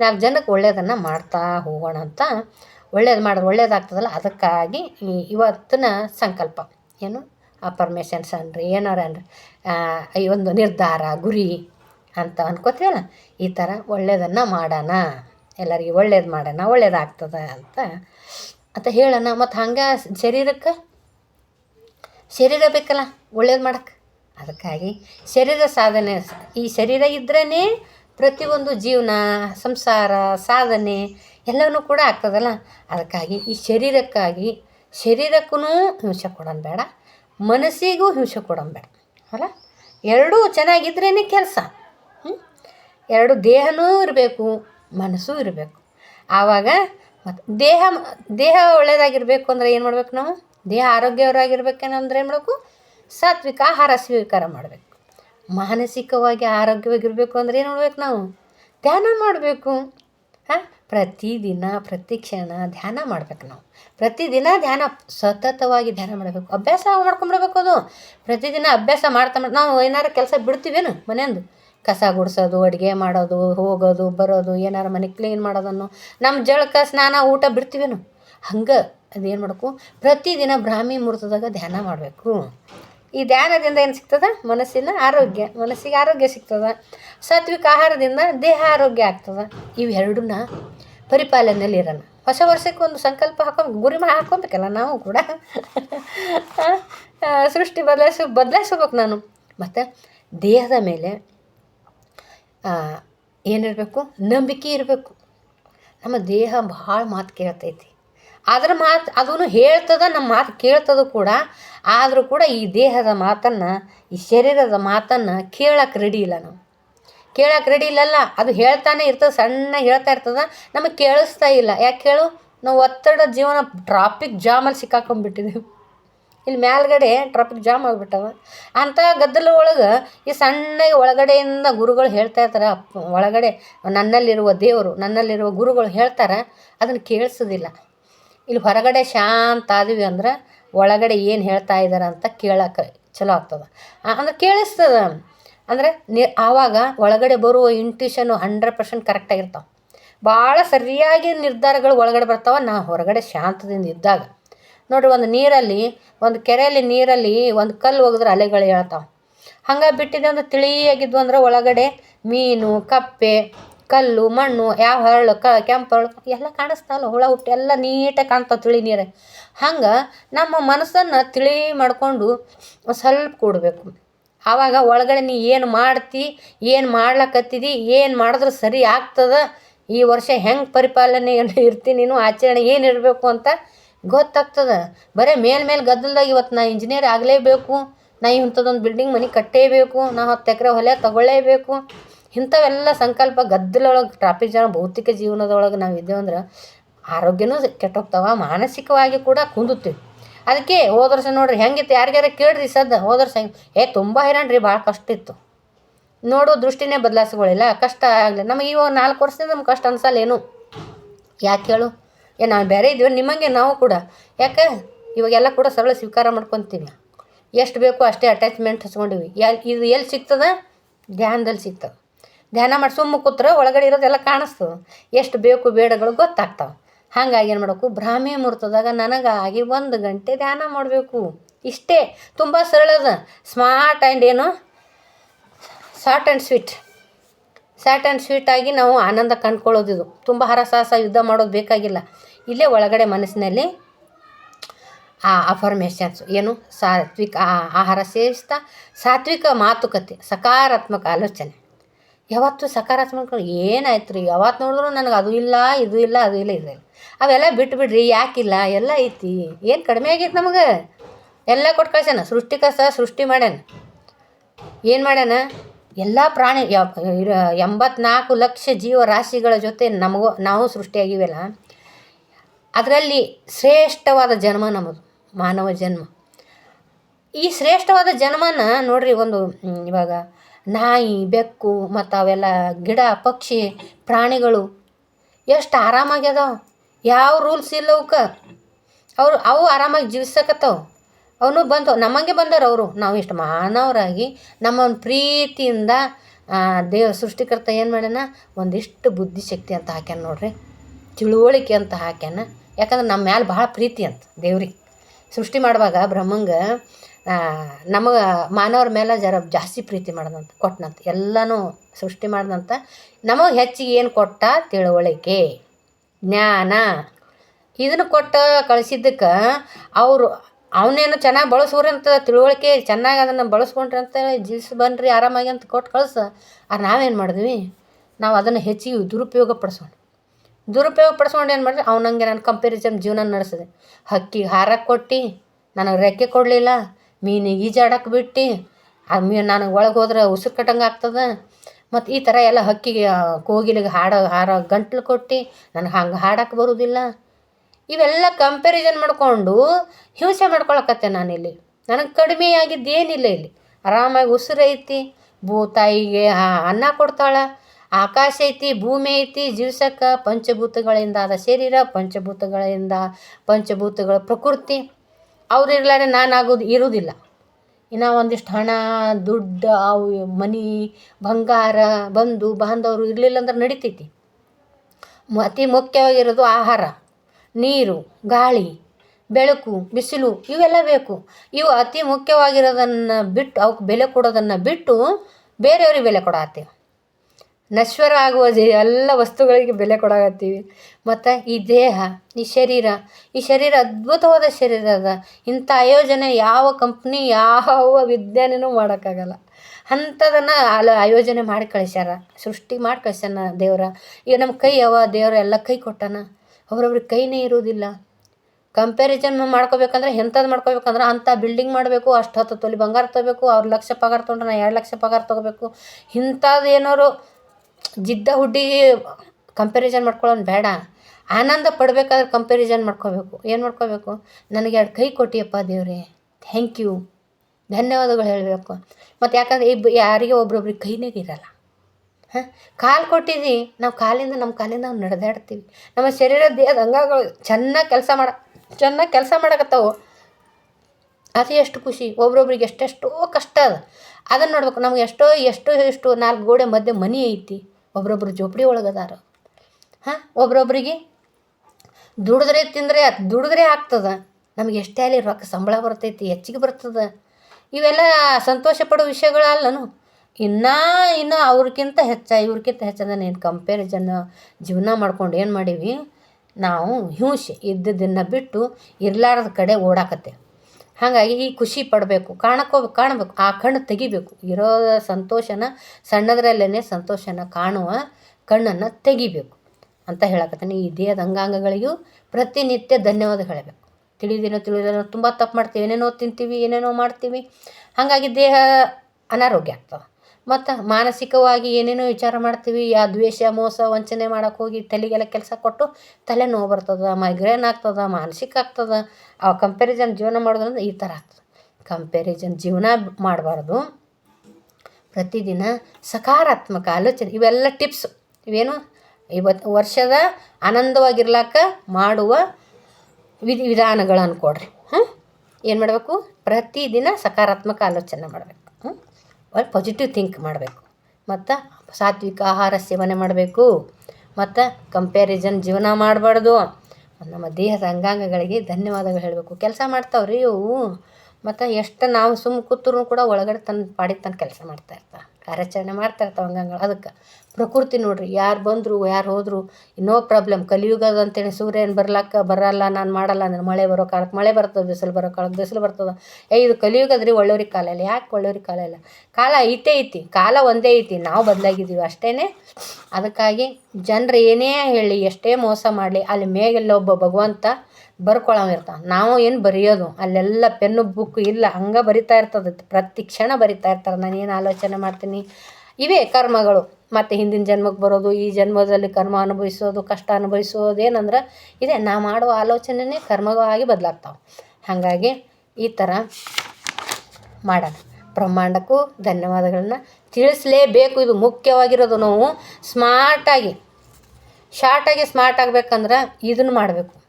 ನಾಲ್ಕು ಜನಕ್ಕೆ ಒಳ್ಳೇದನ್ನು ಮಾಡ್ತಾ ಹೋಗೋಣ ಅಂತ ಒಳ್ಳೇದು ಮಾಡಿದ್ರೆ ಒಳ್ಳೇದಾಗ್ತದಲ್ಲ, ಅದಕ್ಕಾಗಿ ಇವತ್ತಿನ ಸಂಕಲ್ಪ. ಏನು? ಅಪರ್ಮೇಷನ್ಸ್ ಅನ್ರಿ, ಏನಾರ ಅನ್ರಿ. ಈ ಒಂದು ನಿರ್ಧಾರ, ಗುರಿ ಅಂತ ಅನ್ಕೋತೀವಲ್ಲ, ಈ ಥರ ಒಳ್ಳೇದನ್ನು ಮಾಡೋಣ. ಎಲ್ಲರಿಗೆ ಒಳ್ಳೇದು ಮಾಡೋಣ, ಒಳ್ಳೇದಾಗ್ತದೆ ಅಂತ. ಅಂತ ಹೇಳೋಣ, ಮತ್ತು ಹಂಗೆ ಶರೀರಕ್ಕೆ? ಶರೀರ ಬೇಕಲ್ಲ, ಒಳ್ಳೇದು ಮಾಡಕ್ಕೆ ಅದಕ್ಕಾಗಿ ಶರೀರ ಸಾಧನೆ, ಈ ಶರೀರ ಇದ್ರೇ ಪ್ರತಿಯೊಂದು ಜೀವನ, ಸಂಸಾರ, ಸಾಧನೆ ಎಲ್ಲವೂ ಕೂಡ ಆಗ್ತದಲ್ಲ? ಅದಕ್ಕಾಗಿ ಈ ಶರೀರಕ್ಕಾಗಿ ಶರೀರಕ್ಕೂ ಹಿಂಸೆ ಕೊಡೋಣ ಬೇಡ, ಮನಸ್ಸಿಗೂ ಹಿಂಸೆ ಕೊಡೋಣ ಬೇಡ, ಅಲ್ಲ? ಎರಡೂ ಚೆನ್ನಾಗಿದ್ರೇ ಕೆಲಸ ಎರಡು ದೇಹನೂ ಇರಬೇಕು, ಮನಸ್ಸೂ ಇರಬೇಕು. ಆವಾಗ ಮತ್ತು ದೇಹ ದೇಹ ಒಳ್ಳೆಯದಾಗಿರಬೇಕು ಅಂದರೆ ಏನು ಮಾಡ್ಬೇಕು ನಾವು? ದೇಹ ಆರೋಗ್ಯವಾಗಿರ್ಬೇಕೇನಂದ್ರೆ ಏನು ಮಾಡಬೇಕು? ಸಾತ್ವಿಕ ಆಹಾರ ಸ್ವೀಕಾರ ಮಾಡಬೇಕು. ಮಾನಸಿಕವಾಗಿ ಆರೋಗ್ಯವಾಗಿರಬೇಕು ಅಂದರೆ ಏನು ಮಾಡ್ಬೇಕು ನಾವು? ಧ್ಯಾನ ಮಾಡಬೇಕು. ಹಾಂ? ಪ್ರತಿದಿನ, ಪ್ರತಿ ಕ್ಷಣ ಧ್ಯಾನ ಮಾಡ್ಬೇಕು ನಾವು. ಪ್ರತಿದಿನ ಧ್ಯಾನ, ಸತತವಾಗಿ ಧ್ಯಾನ ಮಾಡಬೇಕು. ಅಭ್ಯಾಸ ಮಾಡ್ಕೊಂಬಿಡ್ಬೇಕು ಅದು. ಪ್ರತಿದಿನ ಅಭ್ಯಾಸ ಮಾಡ್ತಾ ಮಾಡಿ ನಾವು ಏನಾರು ಕೆಲಸ ಬಿಡ್ತೀವೇನು ಮನೆಯಂದು? ಕಸ ಗುಡಿಸೋದು, ಅಡುಗೆ ಮಾಡೋದು, ಹೋಗೋದು, ಬರೋದು, ಏನಾರು ಮನೆ ಕ್ಲೀನ್ ಮಾಡೋದನ್ನು. ನಮ್ಮ ಜಳಕ, ಸ್ನಾನ, ಊಟ ಬಿಡ್ತೀವೇನು? ಹಂಗೆ ಅದೇನು ಮಾಡಬೇಕು? ಪ್ರತಿದಿನ ಬ್ರಾಹ್ಮಿ ಮುಹೂರ್ತದಾಗ ಧ್ಯಾನ ಮಾಡಬೇಕು. ಈ ಧ್ಯಾನದಿಂದ ಏನು ಸಿಗ್ತದೆ? ಮನಸ್ಸಿನ ಆರೋಗ್ಯ. ಮನಸ್ಸಿಗೆ ಆರೋಗ್ಯ ಸಿಗ್ತದೆ. ಸಾತ್ವಿಕ ಆಹಾರದಿಂದ ದೇಹ ಆರೋಗ್ಯ ಆಗ್ತದೆ. ಇವೆರಡನ್ನ ಪರಿಪಾಲನೆಯಲ್ಲಿ ಇರೋಣ ಹೊಸ ವರ್ಷಕ್ಕೆ ಒಂದು ಸಂಕಲ್ಪ ಹಾಕೊಂಡು ಗುರಿ ಮಾಡಿ ಹಾಕೊಬೇಕಲ್ಲ ನಾವು ಕೂಡ. ಸೃಷ್ಟಿ ಬದಲಾಯಿಸ ಬದಲಾಯಿಸ್ಬೇಕು ನಾನು. ಮತ್ತು ದೇಹದ ಮೇಲೆ ಏನಿರಬೇಕು? ನಂಬಿಕೆ ಇರಬೇಕು. ನಮ್ಮ ದೇಹ ಭಾಳ ಮಾತು ಕೇಳ್ತೈತಿ. ಅದ್ರ ಮಾತು ಅದನ್ನು ಹೇಳ್ತದ, ನಮ್ಮ ಮಾತು ಕೇಳ್ತದ ಕೂಡ ಆದರೂ ಕೂಡ ಈ ದೇಹದ ಮಾತನ್ನು, ಈ ಶರೀರದ ಮಾತನ್ನು ಕೇಳಕ್ಕೆ ರೆಡಿ ಇಲ್ಲ ನಾವು. ಕೇಳಕ್ಕೆ ರೆಡಿ ಇಲ್ಲಲ್ಲ, ಅದು ಹೇಳ್ತಾನೆ ಇರ್ತದೆ, ಸಣ್ಣ ಹೇಳ್ತಾ ಇರ್ತದೆ, ನಮಗೆ ಕೇಳಿಸ್ತಾ ಇಲ್ಲ. ಯಾಕೆ ಹೇಳು? ನಾವು ಒತ್ತಡ ಜೀವನ ಟ್ರಾಫಿಕ್ ಜಾಮಲ್ಲಿ ಸಿಕ್ಕಾಕೊಂಡ್ಬಿಟ್ಟಿದ್ದೀವಿ ಇಲ್ಲಿ ಮೇಲ್ಗಡೆ ಟ್ರಾಫಿಕ್ ಜಾಮ್ ಆಗಿಬಿಟ್ಟವ ಅಂಥ ಗದ್ದಲ ಒಳಗೆ ಈ ಸಣ್ಣ ಒಳಗಡೆಯಿಂದ ಗುರುಗಳು ಹೇಳ್ತಾ ಇರ್ತಾರೆ ಒಳಗಡೆ ನನ್ನಲ್ಲಿರುವ ದೇವರು, ನನ್ನಲ್ಲಿರುವ ಗುರುಗಳು ಹೇಳ್ತಾರೆ, ಅದನ್ನು ಕೇಳಿಸೋದಿಲ್ಲ. ಇಲ್ಲಿ ಹೊರಗಡೆ ಶಾಂತ ಆದ್ವಿ ಅಂದ್ರೆ ಒಳಗಡೆ ಏನು ಹೇಳ್ತಾ ಇದ್ದಾರೆ ಅಂತ ಕೇಳಕ್ಕೆ ಚಲೋ ಆಗ್ತದೆ. ಅಂದ್ರೆ ಕೇಳಿಸ್ತದ. ಅಂದರೆ ನಿ ಆವಾಗ ಒಳಗಡೆ ಬರುವ ಇಂಟ್ಯೂಷನು ಹಂಡ್ರೆಡ್ ಪರ್ಸೆಂಟ್ ಕರೆಕ್ಟಾಗಿರ್ತಾವೆ ಭಾಳ ಸರಿಯಾಗಿ ನಿರ್ಧಾರಗಳು ಒಳಗಡೆ ಬರ್ತಾವೆ, ನಾ ಹೊರಗಡೆ ಶಾಂತದಿಂದ ಇದ್ದಾಗ. ನೋಡಿರಿ, ಒಂದು ನೀರಲ್ಲಿ, ಒಂದು ಕೆರೆಯಲ್ಲಿ ನೀರಲ್ಲಿ ಒಂದು ಕಲ್ಲು ಒಗೆದ್ರೆ ಅಲೆಗಳು ಹೇಳ್ತಾವೆ ಹಂಗೆ ಬಿಟ್ಟಿದೆ ಅಂದ್ರೆ ತಿಳಿಯಾಗಿದ್ವು ಅಂದ್ರೆ ಒಳಗಡೆ ಮೀನು, ಕಪ್ಪೆ ಕಲ್ಲು, ಮಣ್ಣು, ಯಾವ ಹರಳು, ಕ, ಕೆಂಪು ಹರಳು, ಎಲ್ಲ ಕಾಣಿಸ್ತಾವಲ್ಲ, ಹುಳ ಹುಟ್ಟಿ ಎಲ್ಲ ನೀಟಾಗಿ ಕಾಣ್ತಾವೆ ತಿಳಿ ನೀರು. ಹಂಗೆ ನಮ್ಮ ಮನಸ್ಸನ್ನು ತಿಳಿ ಮಾಡಿಕೊಂಡು ಸ್ವಲ್ಪ ಕೂಡಬೇಕು. ಆವಾಗ ಒಳಗಡೆ ನೀ ಏನು ಮಾಡ್ತಿ, ಏನು ಮಾಡ್ಲಕತ್ತಿದಿ, ಏನು ಮಾಡಿದ್ರೆ ಸರಿ ಆಗ್ತದ, ಈ ವರ್ಷ ಹೆಂಗೆ ಪರಿಪಾಲನೆ ಇರ್ತೀನಿ ನೀನು, ಆಚರಣೆ ಏನು ಇರಬೇಕು ಅಂತ ಗೊತ್ತಾಗ್ತದೆ. ಬರೀ ಮೇಲೆ ಮೇಲೆ ಗದ್ದಲ್ದಾಗ ಇವತ್ತು ನಾ ಇಂಜಿನಿಯರ್ ಆಗಲೇಬೇಕು, ನಾ ಇಂಥದ್ದೊಂದು ಬಿಲ್ಡಿಂಗ್ ಮನೆ ಕಟ್ಟೇಬೇಕು, ನಾ ಹತ್ತು ಎಕರೆ ಹೊಲ ತಗೊಳ್ಳೇಬೇಕು. ಇಂಥವೆಲ್ಲ ಸಂಕಲ್ಪ ಗದ್ದಲೊಳಗೆ ಟ್ರಾಫಿಕ್ ಜಾಮ್ ಭೌತಿಕ ಜೀವನದೊಳಗೆ ನಾವು ಇದ್ದೇವೆ ಅಂದ್ರೆ ಆರೋಗ್ಯನೂ ಕೆಟ್ಟೋಗ್ತಾವ, ಮಾನಸಿಕವಾಗಿ ಕೂಡ ಕುಂದುತ್ತೀವಿ. ಅದಕ್ಕೆ ಹೋದ ವರ್ಷ ನೋಡ್ರಿ ಹೆಂಗಿತ್ತು ಯಾರಿಗಾರ ಕೇಳ್ರಿ ಸದ್ದ ಹೋದ ವರ್ಷ ಹೆಂಗೆ ಏ ತುಂಬ ಹೈರಾಣ್ರಿ ಭಾಳ ಕಷ್ಟ ಇತ್ತು. ನೋಡೋ ದೃಷ್ಟಿನೇ ಬದಲಾಯಿಸ್ಕೊಳ್ಳಿಲ್ಲ ಕಷ್ಟ ಆಗಲಿ ನಮಗೆ ಇವಾಗ ನಾಲ್ಕು ವರ್ಷದಿಂದ ನಮ್ಗೆ ಕಷ್ಟ ಅನ್ಸಲ್ಲ ಏನು? ಯಾಕೆ ಹೇಳು? ಏ ನಾವು ಬೇರೆ ಇದ್ದೀವಿ ನಿಮಗೆ ನಾವು ಕೂಡ. ಯಾಕೆ? ಇವಾಗೆಲ್ಲ ಕೂಡ ಸರಳ ಸ್ವೀಕಾರ ಮಾಡ್ಕೊತೀವಿ. ಎಷ್ಟು ಬೇಕೋ ಅಷ್ಟೇ ಅಟ್ಯಾಚ್ಮೆಂಟ್ ಹಚ್ಕೊಂಡಿವಿ. ಎಲ್ಲಿ ಇದು ಎಲ್ಲಿ ಸಿಗ್ತದೆ? ಧ್ಯಾನದಲ್ಲಿ ಸಿಗ್ತದೆ. ಧ್ಯಾನ ಮಾಡಿ ಸುಮ್ಮ ಕೂತ್ರೆ ಒಳಗಡೆ ಇರೋದೆಲ್ಲ ಕಾಣಿಸ್ತದೆ ಎಷ್ಟು ಬೇಕು ಬೇಡಗಳು ಗೊತ್ತಾಗ್ತಾವೆ. ಹಾಗಾಗಿ ಏನು ಮಾಡಬೇಕು? ಬ್ರಾಹ್ಮಿ ಮುಹೂರ್ತದಾಗ ನನಗಾಗಿ ಒಂದು ಗಂಟೆ ಧ್ಯಾನ ಮಾಡಬೇಕು. ಇಷ್ಟೇ. ತುಂಬ ಸರಳದ ಸ್ಮಾರ್ಟ್ ಆ್ಯಂಡ್ ಏನು? Short and sweet short and ಸ್ವೀಟಾಗಿ ನಾವು ಆನಂದ ಕಂಡ್ಕೊಳ್ಳೋದು ಇದು. ತುಂಬ ಹರಸಾಹಸ ಯುದ್ಧ ಮಾಡೋದು ಬೇಕಾಗಿಲ್ಲ. ಇಲ್ಲೇ ಒಳಗಡೆ ಮನಸ್ಸಿನಲ್ಲಿ ಆ ಅಫರ್ಮೇಷನ್ಸ್ ಏನು? ಸಾತ್ವಿಕ ಆಹಾರ ಸೇವಿಸ್ತಾ ಸಾತ್ವಿಕ ಮಾತುಕತೆ, ಸಕಾರಾತ್ಮಕ ಆಲೋಚನೆ. ಯಾವತ್ತು ಸಕಾರಾತ್ಮಕ ಏನಾಯ್ತು ರೀ ಯಾವತ್ತು ನೋಡಿದ್ರು ನನಗೆ ಅದು ಇಲ್ಲ, ಇದು ಇಲ್ಲ, ಅದು ಇಲ್ಲ, ಇದು ಇಲ್ಲ. ಅವೆಲ್ಲ ಬಿಟ್ಬಿಡ್ರಿ, ಯಾಕಿಲ್ಲ? ಎಲ್ಲ ಐತಿ. ಏನು ಕಡಿಮೆ ಆಗೈತೆ ನಮಗೆ? ಎಲ್ಲ ಕೊಟ್ಟು ಕಳ್ಸ್ಯಾನ? ಸೃಷ್ಟಿಕಸ ಸೃಷ್ಟಿ ಮಾಡ್ಯಾನ. ಏನು ಮಾಡ್ಯಾನ? ಎಲ್ಲ ಪ್ರಾಣಿ ಎಂಬತ್ನಾಲ್ಕು ಲಕ್ಷ ಜೀವರಾಶಿಗಳ ಜೊತೆ ನಮಗೂ, ನಾವು ಸೃಷ್ಟಿಯಾಗಿವೆಲ್ಲ. ಅದರಲ್ಲಿ ಶ್ರೇಷ್ಠವಾದ ಜನ್ಮ ನಮ್ಮದು, ಮಾನವ ಜನ್ಮ. ಈ ಶ್ರೇಷ್ಠವಾದ ಜನ್ಮನ ನೋಡ್ರಿ ಒಂದು ಇವಾಗ ನಾಯಿ, ಬೆಕ್ಕು ಮತ್ತು ಅವೆಲ್ಲ ಗಿಡ, ಪಕ್ಷಿ, ಪ್ರಾಣಿಗಳು ಎಷ್ಟು ಆರಾಮಾಗ್ಯದವ ಯಾವ ರೂಲ್ಸ್ ಇಲ್ಲ ಅವ್ರು, ಅವು ಆರಾಮಾಗಿ ಜೀವಿಸಕತ್ತವು. ಅವನು ಬಂದು ನಮಗೆ ಬಂದರು ಅವರು. ನಾವು ಇಷ್ಟು ಮಾನವರಾಗಿ ನಮ್ಮ ಒಂದು ಪ್ರೀತಿಯಿಂದ ದೇವ ಸೃಷ್ಟಿಕರ್ತ ಏನು ಮಾಡ್ಯಾನ? ಒಂದಿಷ್ಟು ಬುದ್ಧಿಶಕ್ತಿ ಅಂತ ಹಾಕ್ಯಾನ ನೋಡ್ರಿ. ತಿಳುವಳಿಕೆ ಅಂತ ಹಾಕ್ಯಾನ. ಯಾಕಂದ್ರೆ ನಮ್ಮ ಮ್ಯಾಲೆ ಭಾಳ ಪ್ರೀತಿ ಅಂತ ದೇವ್ರಿಗೆ. ಸೃಷ್ಟಿ ಮಾಡುವಾಗ ಬ್ರಹ್ಮಂಗೆ ನಮಗೆ ಮಾನವರ ಮೇಲೆ ಜರ ಜಾಸ್ತಿ ಪ್ರೀತಿ ಮಾಡ್ದಂತ ಕೊಟ್ಟನಂತ ಎಲ್ಲನೂ ಸೃಷ್ಟಿ ಮಾಡ್ದಂತ, ನಮಗೆ ಹೆಚ್ಚಿಗೆ ಏನು ಕೊಟ್ಟ ತಿಳುವಳಿಕೆ, ಜ್ಞಾನ, ಇದನ್ನು ಕೊಟ್ಟ ಕಳಿಸಿದ್ದಕ್ಕೆ ಅವರು ಅವನೇನು ಚೆನ್ನಾಗಿ ಬಳಸೋರಿ ಅಂತ ತಿಳುವಳಿಕೆ, ಚೆನ್ನಾಗಿ ಅದನ್ನು ಬಳಸ್ಕೊಂಡ್ರಿ ಅಂತ ಜೀವಿಸಿ ಬನ್ನಿರಿ ಆರಾಮಾಗಿ ಅಂತ ಕೊಟ್ಟು ಕಳಿಸ, ಆದ್ರೆ ನಾವೇನು ಮಾಡಿದ್ವಿ? ನಾವು ಅದನ್ನು ಹೆಚ್ಚಿಗೆ ದುರುಪಯೋಗ ಪಡಿಸೋಣ. ದುರುಪಯೋಗ ಪಡಿಸ್ಕೊಂಡು ಏನು ಮಾಡಿದ್ರೆ ಅವನಂಗೆ ನಾನು ಕಂಪೇರಿಸನ್ ಜೀವನ ನಡೆಸಿದೆ. ಹಕ್ಕಿಗೆ ಹಾರಕ್ಕೆ ಕೊಟ್ಟು, ನನಗೆ ರೆಕ್ಕೆ ಕೊಡಲಿಲ್ಲ ಮೀನಿಗೆ ಈಜಾಡಕ್ಕೆ ಬಿಟ್ಟು, ಆ ಮೀನು ನನಗೆ ಒಳಗೆ ಹೋದ್ರೆ ಉಸಿರು ಕಟ್ಟಂಗೆ ಆಗ್ತದೆ. ಮತ್ತು ಈ ಥರ ಎಲ್ಲ ಹಕ್ಕಿಗೆ ಕೋಗಿಲಿಗೆ ಹಾಡೋ, ಹಾರೋ ಗಂಟ್ಲು ಕೊಟ್ಟು ನನಗೆ ಹಂಗೆ ಹಾಡಕ್ಕೆ ಬರುವುದಿಲ್ಲ ಇವೆಲ್ಲ ಕಂಪ್ಯಾರಿಸನ್ ಮಾಡಿಕೊಂಡು ಹಿಂಸೆ ಮಾಡ್ಕೊಳಕತ್ತೆ ನಾನಿಲ್ಲಿ. ನನಗೆ ಕಡಿಮೆ ಆಗಿದ್ದೇನಿಲ್ಲ ಇಲ್ಲಿ. ಆರಾಮಾಗಿ ಉಸಿರು ಐತಿ, ಭೂ ತಾಯಿಗೆ ಅನ್ನ ಕೊಡ್ತಾಳೆ. ಆಕಾಶ ಐತಿ, ಭೂಮಿ ಐತಿ ಜೀವ್ಸಕ್ಕೆ ಪಂಚಭೂತಗಳಿಂದ ಆದ ಶರೀರ, ಪಂಚಭೂತಗಳಿಂದ, ಪಂಚಭೂತಗಳ ಪ್ರಕೃತಿ. ಅವ್ರು ಇರ್ಲಾರೆ ನಾನು ಆಗೋದು ಇರೋದಿಲ್ಲ. ಇನ್ನು ಒಂದಿಷ್ಟು ಹಣ, ದುಡ್ಡು, ಅವು, ಮನಿ, ಬಂಗಾರ ಬಂಧು ಬಾಂಧವರು ಇರಲಿಲ್ಲ ಅಂದ್ರೆ ನಡಿತೈತಿ. ಅತಿ ಮುಖ್ಯವಾಗಿರೋದು ಆಹಾರ, ನೀರು, ಗಾಳಿ, ಬೆಳಕು, ಬಿಸಿಲು ಇವೆಲ್ಲ ಬೇಕು. ಇವು ಅತಿ ಮುಖ್ಯವಾಗಿರೋದನ್ನು ಬಿಟ್ಟು ಅವಕ್ಕೆ ಬೆಲೆ ಕೊಡೋದನ್ನು ಬಿಟ್ಟು ಬೇರೆಯವ್ರಿಗೆ ಬೆಲೆ ಕೊಡತ್ತೀವಿ ನಶ್ವರ ಆಗುವ ಎಲ್ಲ ವಸ್ತುಗಳಿಗೆ ಬೆಲೆ ಕೊಡಾಗತ್ತೀವಿ ಮತ್ತು ಈ ದೇಹ, ಈ ಶರೀರ ಈ ಶರೀರ ಅದ್ಭುತವಾದ ಶರೀರ ಅದ. ಇಂಥ ಆಯೋಜನೆ ಯಾವ ಕಂಪ್ನಿ ಯಾವ ವಿಜ್ಞಾನಿನೂ ಮಾಡೋಕ್ಕಾಗಲ್ಲ. ಅಂಥದನ್ನು ಅಲ್ಲ ಆಯೋಜನೆ ಮಾಡಿ ಕಳಿಸ್ಯಾರ, ಸೃಷ್ಟಿ ಮಾಡಿ ಕಳಿಸ್ಯಾನ ದೇವ್ರ. ಈಗ ನಮ್ಮ ಕೈ ಅವ, ದೇವ್ರ ಎಲ್ಲ ಕೈ ಕೊಟ್ಟಾನ. ಅವ್ರವ್ರಿಗೆ ಕೈನೇ ಇರೋದಿಲ್ಲ. ಕಂಪ್ಯಾರಿಸನ್ ಮಾಡ್ಕೋಬೇಕಂದ್ರೆ ಎಂಥದ್ದು ಮಾಡ್ಕೋಬೇಕಂದ್ರೆ ಅಂಥ ಬಿಲ್ಡಿಂಗ್ ಮಾಡಬೇಕು, ಅಷ್ಟು ಹತ್ತು ತೊಲಿ ಬಂಗಾರ ತೊಗೋಬೇಕು, ಅವ್ರ ಲಕ್ಷ ಪಗಾರ ತೊಗೊಂಡ್ರೆ ನಾ ಎರಡು ಲಕ್ಷ ಪಗಾರ ತೊಗೋಬೇಕು. ಇಂಥದ್ದು ಏನಾರು ಜಿಡ್ಡ ಹುಡ್ಡಿ ಕಂಪ್ಯಾರಿಸನ್ ಮಾಡ್ಕೊಳ್ಳೋನು ಬೇಡ. ಆನಂದ ಪಡ್ಬೇಕಾದ್ರೆ ಕಂಪ್ಯಾರಿಸನ್ ಮಾಡ್ಕೋಬೇಕು. ಏನು ಮಾಡ್ಕೋಬೇಕು? ನನಗೆ ಎರಡು ಕೈ ಕೊಟ್ಟಿಯಪ್ಪ ದೇವರೇ. ಥ್ಯಾಂಕ್ ಯು ಧನ್ಯವಾದಗಳು ಹೇಳಬೇಕು. ಮತ್ತು ಯಾಕಂದ್ರೆ ಇಬ್ಬ ಯಾರಿಗೆ ಒಬ್ರೊಬ್ರಿಗೆ ಕೈನೇ ಇರಲ್ಲ. ಹಾಂ? ಕಾಲು ಕೊಟ್ಟಿದ್ವಿ ನಾವು ಕಾಲಿಂದ ನಮ್ಮ ಕಾಲಿಂದ ನಾವು ನಡೆದಾಡ್ತೀವಿ. ನಮ್ಮ ಶರೀರ ದೇಹದ ಅಂಗಗಳು ಚೆನ್ನಾಗಿ ಕೆಲಸ ಮಾಡ, ಚೆನ್ನಾಗಿ ಕೆಲಸ ಮಾಡಕತ್ತವು. ಅದು ಎಷ್ಟು ಖುಷಿ. ಒಬ್ರೊಬ್ರಿಗೆ ಎಷ್ಟೆಷ್ಟೋ ಕಷ್ಟ ಅದು. ಅದನ್ನು ನೋಡ್ಬೇಕು. ನಮ್ಗೆ ಎಷ್ಟೋ ಎಷ್ಟೋ, ಎಷ್ಟು ನಾಲ್ಕು ಗೋಡೆ ಮಧ್ಯೆ ಮನೆ ಐತಿ. ಒಬ್ರೊಬ್ರು ಜೋಪಡಿ ಒಳಗದಾರ. ಹಾಂ? ಒಬ್ರೊಬ್ರಿಗೆ ದುಡಿದ್ರೆ ತಿಂದರೆ ದುಡಿದ್ರೆ ಆಗ್ತದೆ. ನಮ್ಗೆ ಎಷ್ಟೇ ಅಲ್ಲಿ ರೊಕ್ಕ ಸಂಬಳ ಬರ್ತೈತಿ, ಹೆಚ್ಚಿಗೆ ಬರ್ತದೆ. ಇವೆಲ್ಲ ಸಂತೋಷ ಪಡೋ ವಿಷಯಗಳಲ್ಲನು. ಇನ್ನೂ ಇನ್ನೂ ಅವ್ರಿಗಿಂತ ಹೆಚ್ಚ ಇವ್ರಿಗಿಂತ ಹೆಚ್ಚದ ನೀನು ಕಂಪ್ಯಾರಿಸನ್ ಜೀವನ ಮಾಡ್ಕೊಂಡು ಏನು ಮಾಡೀವಿ? ನಾವು ಹಿಂಸೆ ಇದ್ದದನ್ನು ಬಿಟ್ಟು ಇರ್ಲಾರದ ಕಡೆ ಓಡಾಕತ್ತೆ ಹಾಗಾಗಿ ಈ ಖುಷಿ ಪಡಬೇಕು ಕಾಣಕೋಬೇಕು ಕಾಣಬೇಕು, ಆ ಕಣ್ಣು ತೆಗಿಬೇಕು. ಇರೋ ಸಂತೋಷನ ಸಣ್ಣದ್ರಲ್ಲೇ ಸಂತೋಷನ ಕಾಣುವ ಕಣ್ಣನ್ನು ತೆಗಿಬೇಕು ಅಂತ ಹೇಳಕತ್ತೀನಿ. ಈ ದೇಹದ ಅಂಗಾಂಗಗಳಿಗೂ ಪ್ರತಿನಿತ್ಯ ಧನ್ಯವಾದ ಹೇಳಬೇಕು. ತಿಳಿದಿನೋ ತಿಳಿದಿನೋ ತುಂಬ ತಪ್ಪು ಮಾಡ್ತೀವಿ, ಏನೇನೋ ತಿಂತೀವಿ, ಏನೇನೋ ಮಾಡ್ತೀವಿ. ಹಾಗಾಗಿ ದೇಹ ಅನಾರೋಗ್ಯ ಆಗ್ತದೆ. ಮತ್ತು ಮಾನಸಿಕವಾಗಿ ಏನೇನೋ ವಿಚಾರ ಮಾಡ್ತೀವಿ ಯಾ ದ್ವೇಷ, ಮೋಸ, ವಂಚನೆ ಮಾಡೋಕೆ ಹೋಗಿ ತಲೆಗೆಲ್ಲ ಕೆಲಸ ಕೊಟ್ಟು ತಲೆ ನೋವು ಬರ್ತದೆ ಮೈಗ್ರೇನ್ ಆಗ್ತದೆ, ಮಾನಸಿಕ ಆಗ್ತದೆ, ಆ ಕಂಪ್ಯಾರಿಸನ್ ಜೀವನ ಮಾಡೋದ್ರಿಂದ ಈ ಥರ ಆಗ್ತದೆ. ಕಂಪ್ಯಾರಿಸನ್ ಜೀವನ ಮಾಡಬಾರ್ದು. ಪ್ರತಿದಿನ ಸಕಾರಾತ್ಮಕ ಆಲೋಚನೆ, ಇವೆಲ್ಲ ಟಿಪ್ಸ್ ಇವೇನು? ಇವತ್ತು ವರ್ಷದ ಆನಂದವಾಗಿರ್ಲಾಕ ಮಾಡುವ ವಿಧಿ ವಿಧಾನಗಳನ್ನು ಕೊಡ್ರಿ. ಹಾಂ ಏನು ಮಾಡಬೇಕು? ಪ್ರತಿದಿನ ಸಕಾರಾತ್ಮಕ ಆಲೋಚನೆ ಮಾಡಬೇಕು. ಒಳ್ಳೆ ಪಾಸಿಟಿವ್ ಥಿಂಕ್ ಮಾಡಬೇಕು. ಮತ್ತು ಸಾತ್ವಿಕ ಆಹಾರ ಸೇವನೆ ಮಾಡಬೇಕು. ಮತ್ತು ಕಂಪ್ಯಾರಿಸನ್ ಜೀವನ ಮಾಡಬಾರ್ದು. ನಮ್ಮ ದೇಹದ ಅಂಗಾಂಗಗಳಿಗೆ ಧನ್ಯವಾದಗಳು ಹೇಳಬೇಕು. ಕೆಲಸ ಮಾಡ್ತಾವ್ರಿ ಇವು. ಮತ್ತು ಎಷ್ಟು ನಾವು ಸುಮ್ಮ ಕೂತ್ರೂ ಕೂಡ ಒಳಗಡೆ ತನ್ನ ಪಾಡಿಗೆ ತನ್ನ ಕೆಲಸ ಮಾಡ್ತಾ ಇರ್ತಾ. ಕಾರ್ಯಾಚರಣೆ ಮಾಡ್ತಾ ಇರ್ತಾವೆ ಅಂಗಂಗಳು ಅದಕ್ಕೆ. ಪ್ರಕೃತಿ ನೋಡ್ರಿ, ಯಾರು ಬಂದರು, ಯಾರು ಹೋದರು ನೋ ಪ್ರಾಬ್ಲಮ್ ಕಲಿಯುಗದ ಅಂತೇಳಿ ಸೂರ್ಯನ ಬರ್ಲಾಕ ಬರಲ್ಲ, ನಾನು ಮಾಡಲ್ಲ, ನಾನು ಮಳೆ ಬರೋ ಕಾಲಕ್ಕೆ ಮಳೆ ಬರ್ತದೆ, ಬಿಸಿಲು ಬರೋ ಕಾಲಕ್ಕೆ ಬಿಸಿಲು ಬರ್ತದೆ. ಏ, ಇದು ಕಲಿಯುಗದ್ರಿ ಒಳ್ಳೆಯವ್ರಿಗೆ ಕಾಲ ಇಲ್ಲ, ಯಾಕೆ ಒಳ್ಳೆಯವ್ರಿಗೆ ಕಾಲ ಇಲ್ಲ? ಕಾಲ ಐತೆ ಐತಿ, ಕಾಲ ಒಂದೇ ಐತಿ, ನಾವು ಬದಲಾಗಿದ್ದೀವಿ ಅಷ್ಟೇ ಅದಕ್ಕಾಗಿ ಜನರು ಏನೇ ಹೇಳಿ, ಎಷ್ಟೇ ಮೋಸ ಮಾಡಲಿ, ಅಲ್ಲಿ ಮೇಗೆಲ್ಲ ಒಬ್ಬ ಭಗವಂತ ಬರ್ಕೊಳವ ಇರ್ತಾನೆ ನಾವು ಏನು ಬರೆಯೋದು? ಅಲ್ಲೆಲ್ಲ ಪೆನ್ನು ಬುಕ್ ಇಲ್ಲ. ಹಂಗೆ ಬರಿತಾ ಇರ್ತದೆ. ಪ್ರತಿ ಕ್ಷಣ ಬರಿತಾ ಇರ್ತಾರೆ. ನಾನು ಏನು ಆಲೋಚನೆ ಮಾಡ್ತೀನಿ? ಇವೇ ಕರ್ಮಗಳು. ಮತ್ತು ಹಿಂದಿನ ಜನ್ಮಕ್ಕೆ ಬರೋದು, ಈ ಜನ್ಮದಲ್ಲಿ ಕರ್ಮ ಅನುಭವಿಸೋದು, ಕಷ್ಟ ಅನುಭವಿಸೋದು ಏನಂದ್ರೆ ಇದೆ. ನಾ ಮಾಡುವ ಆಲೋಚನೆನೇ ಕರ್ಮವಾಗಿ ಬದಲಾಗ್ತಾವೆ. ಹಾಗಾಗಿ ಈ ಥರ ಮಾಡೋಣ. ಬ್ರಹ್ಮಾಂಡಕ್ಕೂ ಧನ್ಯವಾದಗಳನ್ನ ತಿಳಿಸಲೇಬೇಕು. ಇದು ಮುಖ್ಯವಾಗಿರೋದು ನಾವು ಸ್ಮಾರ್ಟಾಗಿ ಶಾರ್ಟಾಗಿ ಸ್ಮಾರ್ಟ್ ಆಗಬೇಕಂದ್ರೆ ಇದನ್ನು ಮಾಡಬೇಕು.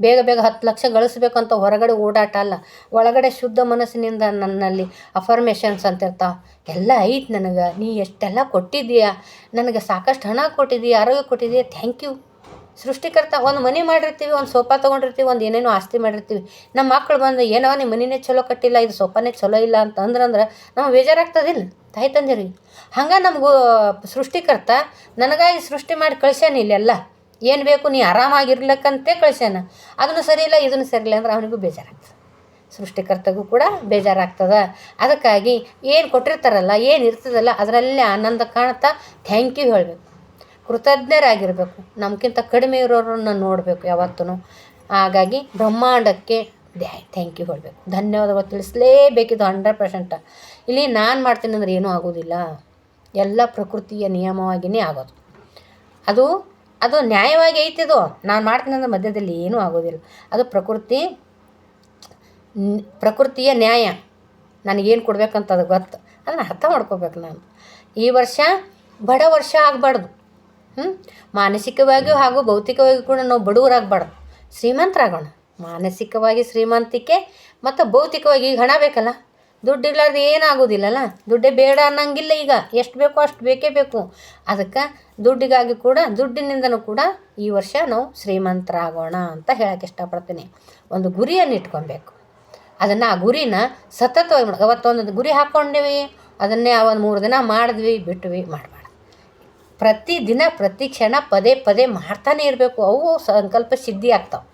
ಬೇಗ ಬೇಗ ಹತ್ತು ಲಕ್ಷ ಗಳಿಸ್ಬೇಕು ಅಂತ ಹೊರಗಡೆ ಓಡಾಟ ಅಲ್ಲ. ಒಳಗಡೆ ಶುದ್ಧ ಮನಸ್ಸಿನಿಂದ ನನ್ನಲ್ಲಿ ಅಫರ್ಮೇಷನ್ಸ್ ಅಂತ ಎಲ್ಲ ಐತೆ ನನಗೆ, ನೀ ಎಷ್ಟೆಲ್ಲ ಕೊಟ್ಟಿದ್ದೀಯ? ನನಗೆ ಸಾಕಷ್ಟು ಹಣ ಕೊಟ್ಟಿದ್ದೀಯ? ಆರೋಗ್ಯ ಕೊಟ್ಟಿದ್ದೀಯ? ಥ್ಯಾಂಕ್ ಯು ಸೃಷ್ಟಿಕರ್ತ, ಒಂದು ಮನೆ ಮಾಡಿರ್ತೀವಿ, ಒಂದು ಸೋಫಾ ತೊಗೊಂಡಿರ್ತೀವಿ, ಒಂದು ಏನೇನೋ ಆಸ್ತಿ ಮಾಡಿರ್ತೀವಿ. ನಮ್ಮ ಮಕ್ಕಳು ಬಂದು ಏನೋ ನಿಮ್ಮ ಮನೆನೇ ಚಲೋ ಕಟ್ಟಿಲ್ಲ, ಇದು ಸೋಫಾನೇ ಚಲೋ ಇಲ್ಲ ಅಂತ ಅಂದ್ರಂದ್ರೆ ನಮಗೆ ಬೇಜಾರಾಗ್ತದಿಲ್ಲ. ತಾಯಿ ಹಂಗೆ ನಮಗೂ, ಸೃಷ್ಟಿಕರ್ತ, ನನಗಾಗಿ ಸೃಷ್ಟಿ ಮಾಡಿ ಕಳಿಸ್ಯಾನ ಇಲ್ಲೆಲ್ಲ? ಏನು ಬೇಕು ನೀ ಆರಾಮಾಗಿರ್ಲಕ್ಕಂತೆ ಕಳಿಸ್ಯಾನ. ಅದನ್ನು ಸರಿ ಇಲ್ಲ, ಇದನ್ನು ಸರಿ ಇಲ್ಲ ಅಂದ್ರೆ ಅವನಿಗೂ ಬೇಜಾರಾಗ್ತದೆ. ಸೃಷ್ಟಿಕರ್ತಗೂ ಕೂಡ ಬೇಜಾರಾಗ್ತದೆ. ಅದಕ್ಕಾಗಿ ಏನು ಕೊಟ್ಟಿರ್ತಾರಲ್ಲ, ಏನು ಇರ್ತದಲ್ಲ, ಅದರಲ್ಲೇ ಆನಂದ ಕಾಣ್ತಾ ಥ್ಯಾಂಕ್ ಯು ಹೇಳಬೇಕು. ಕೃತಜ್ಞರಾಗಿರಬೇಕು. ನಮಗಿಂತ ಕಡಿಮೆ ಇರೋರನ್ನ ನೋಡಬೇಕು ಯಾವತ್ತೂ ಹಾಗಾಗಿ ಬ್ರಹ್ಮಾಂಡಕ್ಕೆ ಥ್ಯಾಂಕ್ ಯು ಹೇಳಬೇಕು. ಧನ್ಯವಾದಗಳು ತಿಳಿಸಲೇಬೇಕಿದ್ದು ಹಂಡ್ರೆಡ್ ಪರ್ಸೆಂಟ್ ಇಲ್ಲಿ ನಾನು ಮಾಡ್ತೀನಿ ಅಂದ್ರೆ ಏನೂ ಆಗೋದಿಲ್ಲ. ಎಲ್ಲ ಪ್ರಕೃತಿಯ ನಿಯಮವಾಗಿಯೇ ಆಗೋದು. ಅದು ಅದು ನ್ಯಾಯವಾಗಿ ಐತಿ ಅದು ನಾನು ಮಾಡ್ತೀನಿ ಅಂದ್ರೆ ಮಧ್ಯದಲ್ಲಿ ಏನೂ ಆಗೋದಿಲ್ಲ. ಅದು ಪ್ರಕೃತಿ ಪ್ರಕೃತಿಯ ನ್ಯಾಯ. ನನಗೇನು ಕೊಡ್ಬೇಕಂತ ಅದು ಗೊತ್ತು. ಅದನ್ನು ಅರ್ಥ ಮಾಡ್ಕೋಬೇಕು ನಾನು. ಈ ವರ್ಷ ಬಡ ವರ್ಷ ಆಗಬಾರ್ದು. ಹ್ಞೂ ಮಾನಸಿಕವಾಗಿಯೂ ಹಾಗೂ ಭೌತಿಕವಾಗಿ ಕೂಡ ನಾವು ಬಡವರಾಗಬಾರ್ದು. ಶ್ರೀಮಂತರಾಗೋಣ. ಮಾನಸಿಕವಾಗಿ ಶ್ರೀಮಂತಿಕೆ, ಮತ್ತು ಭೌತಿಕವಾಗಿ ಈಗ ಹಣ ಬೇಕಲ್ಲ? ದುಡ್ಡು ಇರ್ಲಾರ್ದು ಏನಾಗೋದಿಲ್ಲಲ್ಲ? ದುಡ್ಡೇ ಬೇಡ ಅನ್ನಂಗಿಲ್ಲ ಈಗ. ಎಷ್ಟು ಬೇಕೋ ಅಷ್ಟು ಬೇಕೇ ಬೇಕು. ಅದಕ್ಕೆ ದುಡ್ಡಿಗಾಗಿ ಕೂಡ, ದುಡ್ಡಿನಿಂದನೂ ಕೂಡ ಈ ವರ್ಷ ನಾವು ಶ್ರೀಮಂತರಾಗೋಣ ಅಂತ ಹೇಳಕ್ಕೆ ಇಷ್ಟಪಡ್ತೀನಿ. ಒಂದು ಗುರಿಯನ್ನು ಇಟ್ಕೊಬೇಕು. ಅದನ್ನು ಆ ಗುರಿನ ಸತತವಾಗಿ ಅವತ್ತೊಂದು ಗುರಿ ಹಾಕ್ಕೊಂಡೇವಿ ಅದನ್ನೇ ಒಂದು ಮೂರು ದಿನ ಮಾಡಿದ್ವಿ, ಬಿಟ್ವಿ ಮಾಡಬೇಡ ಪ್ರತಿ ದಿನ ಪ್ರತಿ ಕ್ಷಣ ಪದೇ ಪದೇ ಮಾಡ್ತಾನೆ ಇರಬೇಕು. ಅವು ಸಂಕಲ್ಪ ಸಿದ್ಧಿ ಆಗ್ತಾವೆ.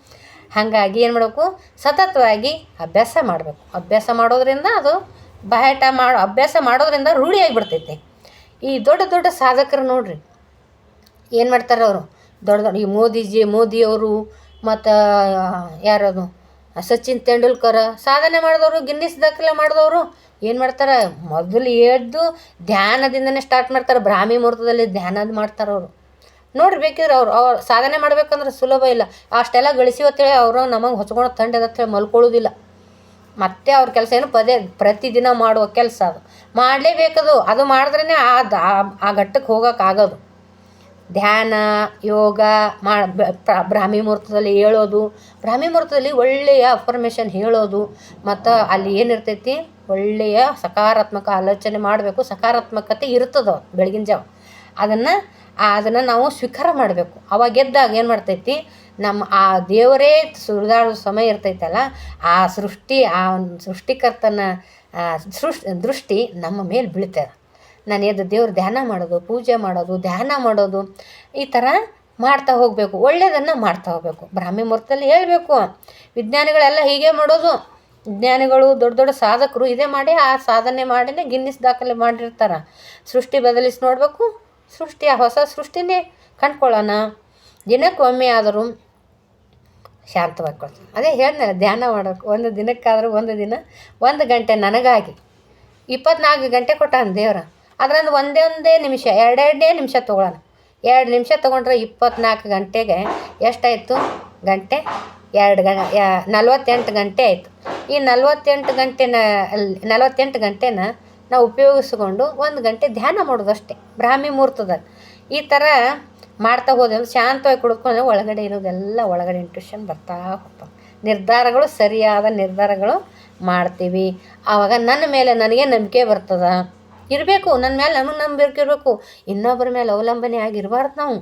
ಹಾಗಾಗಿ ಏನು ಮಾಡಬೇಕು? ಸತತವಾಗಿ ಅಭ್ಯಾಸ ಮಾಡಬೇಕು. ಅಭ್ಯಾಸ ಮಾಡೋದರಿಂದ ಅದು ಬಾಯಾಟ ಮಾಡೋ, ಅಭ್ಯಾಸ ಮಾಡೋದರಿಂದ ರೂಢಿ ಬಿಡ್ತೈತೆ ಈ ದೊಡ್ಡ ದೊಡ್ಡ ಸಾಧಕರು ನೋಡ್ರಿ, ಏನು ಮಾಡ್ತಾರೆ ಅವರು? ದೊಡ್ಡ ದೊಡ್ಡ ಈ ಮೋದಿಜಿ, ಮೋದಿಯವರು ಮತ್ತು, ಯಾರದು? ಸಚಿನ್ ತೆಂಡೂಲ್ಕರ್ ಸಾಧನೆ ಮಾಡಿದವರು, ಗಿನ್ನಿಸ್ ದಾಖಲೆ ಮಾಡಿದವರು. ಏನು ಮಾಡ್ತಾರೆ? ಮೊದಲು ಎದ್ದು ಧ್ಯಾನದಿಂದನೇ ಸ್ಟಾರ್ಟ್ ಮಾಡ್ತಾರೆ. ಬ್ರಾಹ್ಮಿ ಮುಹೂರ್ತದಲ್ಲಿ ಧ್ಯಾನ ಮಾಡ್ತಾರೆ ಅವರು ನೋಡ್ರಿ ಬೇಕಿದ್ರೆ ಅವ್ರು ಅವ್ರು ಸಾಧನೆ ಮಾಡ್ಬೇಕಂದ್ರೆ ಸುಲಭ ಇಲ್ಲ. ಅಷ್ಟೆಲ್ಲ ಗಳಿಸಿವತ್ತೇಳಿ ಅವರು ನಮಗೆ ಹೊಚ್ಕೊಂಡು ಹೇಳಿ ಮಲ್ಕೊಳ್ಳೋದಿಲ್ಲ. ಮತ್ತೆ ಅವ್ರ ಕೆಲಸ ಏನು ಪದೇ ಪ್ರತಿದಿನ ಮಾಡುವ ಕೆಲಸ ಅದು. ಮಾಡಲೇಬೇಕದು. ಅದು ಮಾಡಿದ್ರೇ ಆ ಆ- ಘಟ್ಟಕ್ಕೆ ಹೋಗೋಕ್ಕಾಗೋದು ಧ್ಯಾನ, ಯೋಗ, ಮಾ ಬ- ಬ್ರಾಹ್ಮಿ ಮುಹೂರ್ತದಲ್ಲಿ ಹೇಳೋದು. ಬ್ರಾಹ್ಮಿ ಮುಹೂರ್ತದಲ್ಲಿ ಒಳ್ಳೆಯ ಅಫರ್ಮೇಷನ್ ಹೇಳೋದು. ಮತ್ತು ಅಲ್ಲಿ ಏನಿರ್ತೈತಿ? ಒಳ್ಳೆಯ ಸಕಾರಾತ್ಮಕ ಆಲೋಚನೆ ಮಾಡಬೇಕು. ಸಕಾರಾತ್ಮಕತೆ ಇರ್ತದೆ ಬೆಳಗಿನ ಜಾವ. ಅದನ್ನು ಅದನ್ನು ನಾವು ಸ್ವೀಕಾರ ಮಾಡಬೇಕು. ಅವಾಗ ಎದ್ದಾಗ ಏನು ಮಾಡ್ತೈತಿ, ನಮ್ಮ, ಆ ದೇವರೇ ಸುರಿದಾಡೋ ಸಮಯ ಇರ್ತೈತಲ್ಲ, ಆ ಸೃಷ್ಟಿ, ಆ ಸೃಷ್ಟಿಕರ್ತನ ಸೃಷ್ ದೃಷ್ಟಿ ನಮ್ಮ ಮೇಲೆ ಬೀಳ್ತದೆ ನಾನು ಎದ್ದು ದೇವ್ರ ಧ್ಯಾನ ಮಾಡೋದು, ಪೂಜೆ ಮಾಡೋದು, ಧ್ಯಾನ ಮಾಡೋದು, ಈ ಥರ ಮಾಡ್ತಾ ಹೋಗಬೇಕು. ಒಳ್ಳೆಯದನ್ನು ಮಾಡ್ತಾ ಹೋಗಬೇಕು. ಬ್ರಾಹ್ಮಿ ಮುಹೂರ್ತದಲ್ಲಿ ಹೇಳಬೇಕು. ವಿಜ್ಞಾನಿಗಳೆಲ್ಲ ಹೀಗೆ ಮಾಡೋದು. ವಿಜ್ಞಾನಿಗಳು ದೊಡ್ಡ ದೊಡ್ಡ ಸಾಧಕರು ಇದೇ ಮಾಡಿ ಆ ಸಾಧನೆ ಮಾಡಿನೇ ಗಿನ್ನಿಸ್ ದಾಖಲೆ ಮಾಡಿರ್ತಾರೆ. ಸೃಷ್ಟಿ ಬದಲಿಸಿ ನೋಡಬೇಕು ಸೃಷ್ಟಿ ಆ ಹೊಸ ಸೃಷ್ಟಿನೇ ಕಂಡ್ಕೊಳ್ಳೋಣ. ದಿನಕ್ಕೊಮ್ಮೆ ಆದರೂ ಶಾಂತವಾಗಿ ಕೊಡ್ತೀನಿ ಅದೇ ಹೇಳಿದ್ನಲ್ಲ, ಧ್ಯಾನ ಮಾಡೋಕೆ ಒಂದು ದಿನಕ್ಕಾದರೂ ಒಂದು ದಿನ, ಒಂದು ಗಂಟೆ ನನಗಾಗಿ. ಇಪ್ಪತ್ನಾಲ್ಕು ಗಂಟೆ ಕೊಟ್ಟಾನ ದೇವ್ರ. ಅದರಲ್ಲಿ ಒಂದೇ ಒಂದೇ ನಿಮಿಷ, ಎರಡೆರಡೇ ನಿಮಿಷ ತೊಗೊಳೋಣ ಎರಡು ನಿಮಿಷ ತೊಗೊಂಡ್ರೆ ಇಪ್ಪತ್ನಾಲ್ಕು ಗಂಟೆಗೆ ಎಷ್ಟಾಯಿತು? ಗಂಟೆ ಎರಡು ಗ ನಲ್ವತ್ತೆಂಟು ಗಂಟೆ ಆಯಿತು. ಈ ನಲ್ವತ್ತೆಂಟು ಗಂಟೆನ ನಲ್ವತ್ತೆಂಟು ಗಂಟೆನ ನಾವು ಉಪಯೋಗಿಸ್ಕೊಂಡು ಒಂದು ಗಂಟೆ ಧ್ಯಾನ ಮಾಡೋದು ಅಷ್ಟೇ ಬ್ರಾಹ್ಮಿ ಮುಹೂರ್ತದಲ್ಲಿ. ಈ ಥರ ಮಾಡ್ತಾ ಹೋದ್ರೆ ಶಾಂತವಾಗಿ ಕುಡ್ಕೊಂಡ್ರೆ ಒಳಗಡೆ ಇರೋದೆಲ್ಲ ಒಳಗಡೆ ಇಂಟ್ಯೂಷನ್ ಬರ್ತಾ ಹೋಗ್ತಾವೆ ನಿರ್ಧಾರಗಳು ಸರಿಯಾದ ನಿರ್ಧಾರಗಳು ಮಾಡ್ತೀವಿ. ಆವಾಗ ನನ್ನ ಮೇಲೆ ನನಗೆ ನಂಬಿಕೆ ಬರ್ತದ? ಇರಬೇಕು, ನನ್ನ ಮೇಲೆ ನನಗೆ ನಂಬಿಕೆ ಇರಬೇಕು. ಇನ್ನೊಬ್ಬರ ಮೇಲೆ ಅವಲಂಬನೆ ಆಗಿರಬಾರ್ದು ನಾವು.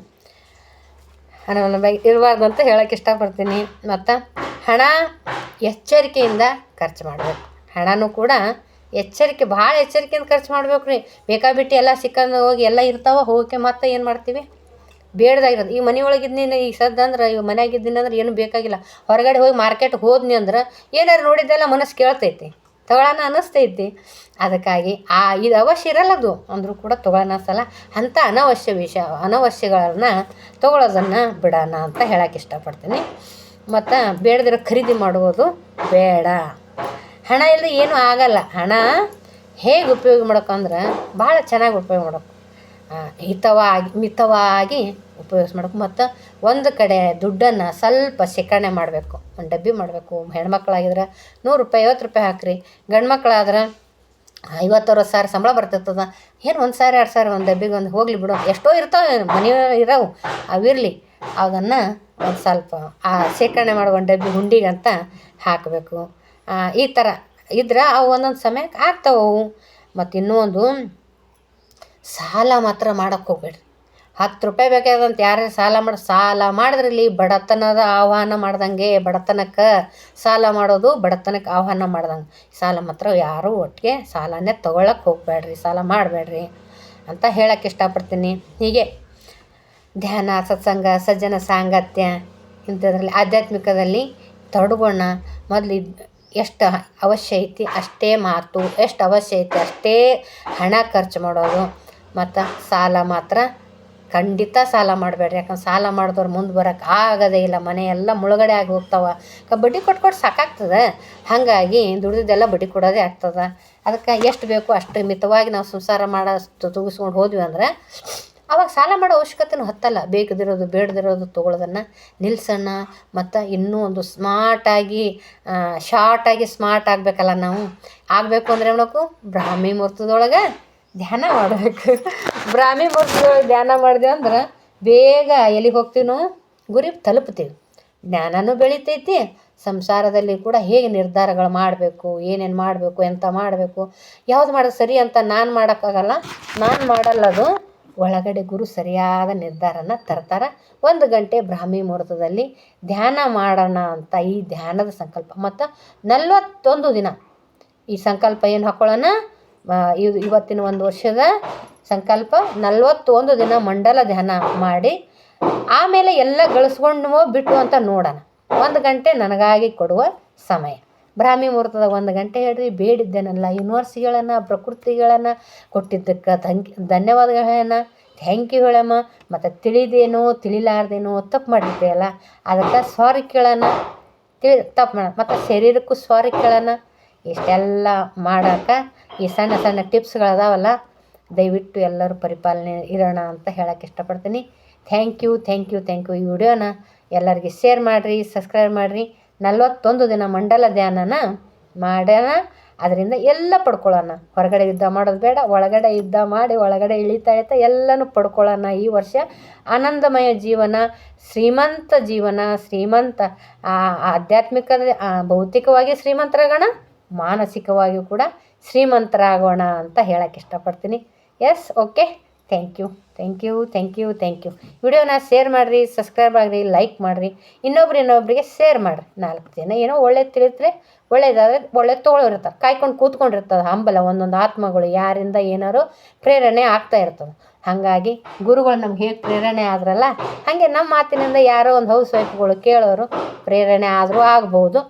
ಅವಲಂಬನೆ ಇರಬಾರ್ದು ಅಂತ ಹೇಳೋಕ್ಕೆ ಇಷ್ಟಪಡ್ತೀನಿ. ಮತ್ತು ಹಣ ಎಚ್ಚರಿಕೆಯಿಂದ ಖರ್ಚು ಮಾಡಬೇಕು. ಹಣನೂ ಕೂಡ ಎಚ್ಚರಿಕೆ, ಭಾಳ ಎಚ್ಚರಿಕೆಯಿಂದ ಖರ್ಚು ಮಾಡ್ಬೇಕು ರೀ ಬೇಕಾಬಿಟ್ಟು ಎಲ್ಲ ಸಿಕ್ಕಂದು ಹೋಗಿ ಎಲ್ಲ ಇರ್ತಾವ, ಹೋಗಕ್ಕೆ ಮತ್ತೆ ಏನು ಮಾಡ್ತೀವಿ? ಬೇಡ್ದಾಗಿರೋದು ಈಗ ಅಂದ್ರೆ ಈಗ ಮನ್ಯಾಗಿದ್ದೀನಿ ಅಂದ್ರೆ ಏನು ಬೇಕಾಗಿಲ್ಲ. ಹೊರಗಡೆ ಹೋಗಿ ಮಾರ್ಕೆಟ್ಗೆ ಹೋದ್ನಿ ಅಂದ್ರೆ ಏನಾರು ನೋಡಿದ್ದೆಲ್ಲ ಮನಸ್ಸು ಕೇಳ್ತೈತಿ ತಗೊಳ್ಳೋಣ ಅನ್ನಿಸ್ತೈತಿ ಅದಕ್ಕಾಗಿ ಆ, ಇದು ಅವಶ್ಯ ಇರಲ್ಲದು. ಅಂದರೂ ಕೂಡ ತೊಗೊಳ್ಳೋಣ ಅನ್ಸಲ್ಲ. ಅಂಥ ಅನವಶ್ಯ ವಿಷಯ ಅನವಶ್ಯಗಳನ್ನು ತೊಗೊಳೋದನ್ನು ಬಿಡೋಣ ಅಂತ ಹೇಳಕ್ಕೆ ಇಷ್ಟಪಡ್ತೀನಿ. ಮತ್ತು ಬೇಡದಿರೋ ಖರೀದಿ ಮಾಡುವುದು ಬೇಡ. ಹಣ ಇಲ್ಲದೆ ಏನೂ ಆಗಲ್ಲ. ಹಣ ಹೇಗೆ ಉಪಯೋಗ ಮಾಡ್ಬೇಕಂದ್ರೆ ಭಾಳ ಚೆನ್ನಾಗಿ ಉಪಯೋಗ ಮಾಡ್ಬೇಕು. ಹಿತವಾಗಿ, ಮಿತವಾಗಿ ಉಪಯೋಗ ಮಾಡ್ಬೇಕು. ಮತ್ತು ಒಂದು ಕಡೆ ದುಡ್ಡನ್ನು ಸ್ವಲ್ಪ ಶೇಖರಣೆ ಮಾಡಬೇಕು. ಒಂದು ಡಬ್ಬಿ ಮಾಡಬೇಕು. ಹೆಣ್ಮಕ್ಳಾಗಿದ್ರೆ ನೂರು ರೂಪಾಯಿ, ಐವತ್ತು ರೂಪಾಯಿ ಹಾಕ್ರಿ. ಗಂಡು ಮಕ್ಕಳಾದ್ರೆ ಐವತ್ತು ಸಾವಿರ ಸಂಬಳ ಬರ್ತಿರ್ತದ. ಏನು ಒಂದು ಸಾವಿರ, ಎರಡು ಸಾವಿರ ಒಂದು ಡಬ್ಬಿಗೆ ಒಂದು ಹೋಗಲಿ ಬಿಡು. ಎಷ್ಟೋ ಇರ್ತಾವೆ ಮನೆ ಇರೋವು. ಅವಿರಲಿ ಅದನ್ನು ಒಂದು ಸ್ವಲ್ಪ ಆ ಶೇಖರಣೆ ಮಾಡೋ ಒಂದು ಡಬ್ಬಿ ಹುಂಡಿಗಂತ ಹಾಕಬೇಕು. ಈ ಥರ ಇದ್ರೆ ಅವು ಒಂದೊಂದು ಸಮಯಕ್ಕೆ ಆಗ್ತಾವೆ ಅವು. ಮತ್ತು ಇನ್ನೊಂದು, ಸಾಲ ಮಾತ್ರ ಮಾಡಕ್ಕೆ ಹೋಗ್ಬೇಡ್ರಿ. ಹತ್ತು ರೂಪಾಯಿ ಬೇಕಾದಂತ ಯಾರ್ಯಾರು ಸಾಲ ಮಾಡಿ, ಸಾಲ ಮಾಡಿದ್ರಲ್ಲಿ ಬಡತನದ ಆಹ್ವಾನ ಮಾಡ್ದಂಗೆ, ಬಡತನಕ್ಕೆ ಸಾಲ ಮಾಡೋದು ಬಡತನಕ್ಕೆ ಆಹ್ವಾನ ಮಾಡ್ದಂಗೆ. ಸಾಲ ಮಾತ್ರ ಯಾರೂ ಒಟ್ಟಿಗೆ ಸಾಲನೇ ತೊಗೊಳಕ್ಕೆ ಹೋಗ್ಬೇಡ್ರಿ, ಸಾಲ ಮಾಡಬೇಡ್ರಿ ಅಂತ ಹೇಳಕ್ಕೆ ಇಷ್ಟಪಡ್ತೀನಿ. ಹೀಗೆ ಧ್ಯಾನ, ಸತ್ಸಂಗ, ಸಜ್ಜನ ಸಾಂಗತ್ಯ ಇಂಥದ್ರಲ್ಲಿ, ಆಧ್ಯಾತ್ಮಿಕದಲ್ಲಿ ತೊಡಗೋಣ. ಮೊದಲು ಎಷ್ಟು ಅವಶ್ಯ ಐತಿ ಅಷ್ಟೇ ಮಾತು, ಎಷ್ಟು ಅವಶ್ಯ ಐತಿ ಅಷ್ಟೇ ಹಣ ಖರ್ಚು ಮಾಡೋದು. ಮತ್ತು ಸಾಲ ಮಾತ್ರ ಖಂಡಿತ ಸಾಲ ಮಾಡಬೇಡ್ರಿ. ಯಾಕಂದ್ರೆ ಸಾಲ ಮಾಡಿದವ್ರು ಮುಂದೆ ಬರೋಕೆ ಆಗೋದೇ ಇಲ್ಲ. ಮನೆ ಎಲ್ಲ ಮುಳುಗಡೆ ಆಗಿ ಹೋಗ್ತಾವೆ. ಕ ಬಡ್ಡಿ ಕೊಟ್ಟು ಕೊಟ್ಟು ಸಾಕಾಗ್ತದೆ. ಹಾಗಾಗಿ ದುಡ್ದಿದ್ದೆಲ್ಲ ಬಡ್ಡಿ ಕೊಡೋದೇ ಆಗ್ತದೆ. ಅದಕ್ಕೆ ಎಷ್ಟು ಬೇಕು ಅಷ್ಟು ಮಿತವಾಗಿ ನಾವು ಸಂಸಾರ ಮಾಡೋಷ್ಟು ತೂಗಿಸ್ಕೊಂಡು ಹೋದ್ವಿ ಅಂದ್ರೆ ಅವಾಗ ಸಾಲ ಮಾಡೋ ಅವಶ್ಯಕತೆನೂ ಹತ್ತಲ್ಲ. ಬೇಕದಿರೋದು ಬೇಡದಿರೋದು ತೊಗೊಳೋದನ್ನು ನಿಲ್ಸೋಣ. ಮತ್ತು ಇನ್ನೂ ಒಂದು ಸ್ಮಾರ್ಟಾಗಿ ಶಾರ್ಟಾಗಿ ಸ್ಮಾರ್ಟ್ ಆಗಬೇಕಲ್ಲ ನಾವು. ಆಗಬೇಕು ಅಂದರೆ ಮಾಡಬೇಕು ಬ್ರಾಹ್ಮಿ ಮುಹೂರ್ತದೊಳಗೆ ಧ್ಯಾನ ಮಾಡಬೇಕು. (laughs) ಬ್ರಾಹ್ಮಿ ಮುಹೂರ್ತದೊಳಗೆ ಧ್ಯಾನ ಮಾಡಿದೆ ಅಂದ್ರೆ ಬೇಗ ಎಲ್ಲಿಗೆ ಹೋಗ್ತೀವಿ ಗುರಿ ತಲುಪ್ತೀವಿ ಜ್ಞಾನನೂ ಬೆಳಿತೈತಿ, ಸಂಸಾರದಲ್ಲಿ ಕೂಡ ಹೇಗೆ ನಿರ್ಧಾರಗಳು ಮಾಡಬೇಕು, ಏನೇನು ಮಾಡಬೇಕು, ಎಂತ ಮಾಡಬೇಕು, ಯಾವ್ದು ಮಾಡೋದು ಸರಿ ಅಂತ ನಾನು ಮಾಡೋಕ್ಕಾಗಲ್ಲ. ನಾನು ಮಾಡಲ್ಲದು ಒಳಗಡೆ ಗುರು ಸರಿಯಾದ ನಿರ್ಧಾರನ ತರ್ತಾರೆ. ಒಂದು ಗಂಟೆ ಬ್ರಾಹ್ಮಿ ಮುಹೂರ್ತದಲ್ಲಿ ಧ್ಯಾನ ಮಾಡೋಣ ಅಂತ ಈ ಧ್ಯಾನದ ಸಂಕಲ್ಪ. ಮತ್ತು ನಲ್ವತ್ತೊಂದು ದಿನ ಈ ಸಂಕಲ್ಪ ಏನು ಹಾಕ್ಕೊಳ್ಳೋಣ ಇದು ಇವತ್ತಿನ ಒಂದು ವರ್ಷದ ಸಂಕಲ್ಪ. ನಲ್ವತ್ತೊಂದು ದಿನ ಮಂಡಲ ಧ್ಯಾನ ಮಾಡಿ ಆಮೇಲೆ ಎಲ್ಲ ಗಳಿಸ್ಕೊಂಡು ಬಿಟ್ಟು ಅಂತ ನೋಡೋಣ. ಒಂದು ಗಂಟೆ ನನಗಾಗಿ ಕೊಡುವ ಸಮಯ. ಬ್ರಾಹ್ಮಿ ಮುಹೂರ್ತದಾಗ ಒಂದು ಗಂಟೆ ಹೇಳ್ರಿ, ಬೇಡಿದ್ದೇನಲ್ಲ, ಯೂನಿವರ್ಸಿಗಳನ್ನು, ಪ್ರಕೃತಿಗಳನ್ನು ಕೊಟ್ಟಿದ್ದಕ್ಕೆ. ಥ್ಯಾಂಕ್ ಧನ್ಯವಾದಗಳನ್ನ. ಥ್ಯಾಂಕ್ ಯು ಹೇಳಮ್ಮ. ಮತ್ತು ತಿಳಿದೇನೋ, ತಿಳಿಲಾರ್ದೇನೋ ತಪ್ಪು ಅಲ್ಲ ಅದಕ್ಕೆ ಸಾರಿ ಕೇಳೋಣ. ತಿಳಿ, ತಪ್ಪು ಮಾಡ, ಮತ್ತು ಶರೀರಕ್ಕೂ ಸಾರಿ ಕೇಳೋಣ. ಇಷ್ಟೆಲ್ಲ ಮಾಡೋಕೆ ಈ ಸಣ್ಣ ಸಣ್ಣ ಟಿಪ್ಸ್ಗಳದಾವಲ್ಲ, ದಯವಿಟ್ಟು ಎಲ್ಲರೂ ಪರಿಪಾಲನೆ ಇರೋಣ ಅಂತ ಹೇಳಕ್ಕೆ ಇಷ್ಟಪಡ್ತೀನಿ. Thank you thank you thank you ಈ ವಿಡಿಯೋನ ಎಲ್ಲರಿಗೆ ಶೇರ್ ಮಾಡಿರಿ, ಸಬ್ಸ್ಕ್ರೈಬ್ ಮಾಡಿರಿ. ನಲ್ವತ್ತೊಂದು ದಿನ ಮಂಡಲ ಧ್ಯಾನನ ಮಾಡೋಣ ಅದರಿಂದ ಎಲ್ಲ ಪಡ್ಕೊಳ್ಳೋಣ ಹೊರಗಡೆ ಯುದ್ಧ ಮಾಡೋದು ಬೇಡ, ಒಳಗಡೆ ಯುದ್ಧ ಮಾಡಿ, ಒಳಗಡೆ ಇಳಿತಾ ಇಳ್ತಾ ಎಲ್ಲನೂ ಪಡ್ಕೊಳ್ಳೋಣ ಈ ವರ್ಷ. ಆನಂದಮಯ ಜೀವನ, ಶ್ರೀಮಂತ ಜೀವನ, ಶ್ರೀಮಂತ ಆಧ್ಯಾತ್ಮಿಕ ಭೌತಿಕವಾಗಿ ಶ್ರೀಮಂತರಾಗೋಣ, ಮಾನಸಿಕವಾಗಿಯೂ ಕೂಡ ಶ್ರೀಮಂತರಾಗೋಣ ಅಂತ ಹೇಳಕ್ಕೆ ಇಷ್ಟಪಡ್ತೀನಿ. Yes okay thank you thank you thank you thank you ವಿಡಿಯೋನ ಶೇರ್ ಮಾಡಿರಿ ಸಬ್ಸ್ಕ್ರೈಬ್ ಆಗಿರಿ ಲೈಕ್ ಮಾಡಿರಿ. ಇನ್ನೊಬ್ರು ಇನ್ನೊಬ್ರಿಗೆ ಶೇರ್ ಮಾಡಿರಿ. ನಾಲ್ಕು ಜನ ಏನೋ ಒಳ್ಳೇದು ತಿಳಿದ್ರೆ ಒಳ್ಳೇದಾದ್ರೆ ಒಳ್ಳೆ ತೊಗೊಳಿರ್ತಾರೆ ಕಾಯ್ಕೊಂಡು ಕೂತ್ಕೊಂಡಿರ್ತದೆ ಹಂಬಲ. ಒಂದೊಂದು ಆತ್ಮಗಳು ಯಾರಿಂದ ಏನಾರು ಪ್ರೇರಣೆ ಆಗ್ತಾ ಇರ್ತದೆ. ಹಾಗಾಗಿ ಗುರುಗಳು ನಮ್ಗೆ ಹೇಗೆ ಪ್ರೇರಣೆ ಆದ್ರಲ್ಲ, ಹಾಗೆ ನಮ್ಮ ಮಾತಿನಿಂದ ಯಾರೋ ಒಂದು ಹೌಸ್ ವೈಫ್ಗಳು ಕೇಳೋರು ಪ್ರೇರಣೆ ಆದರೂ ಆಗ್ಬೋದು.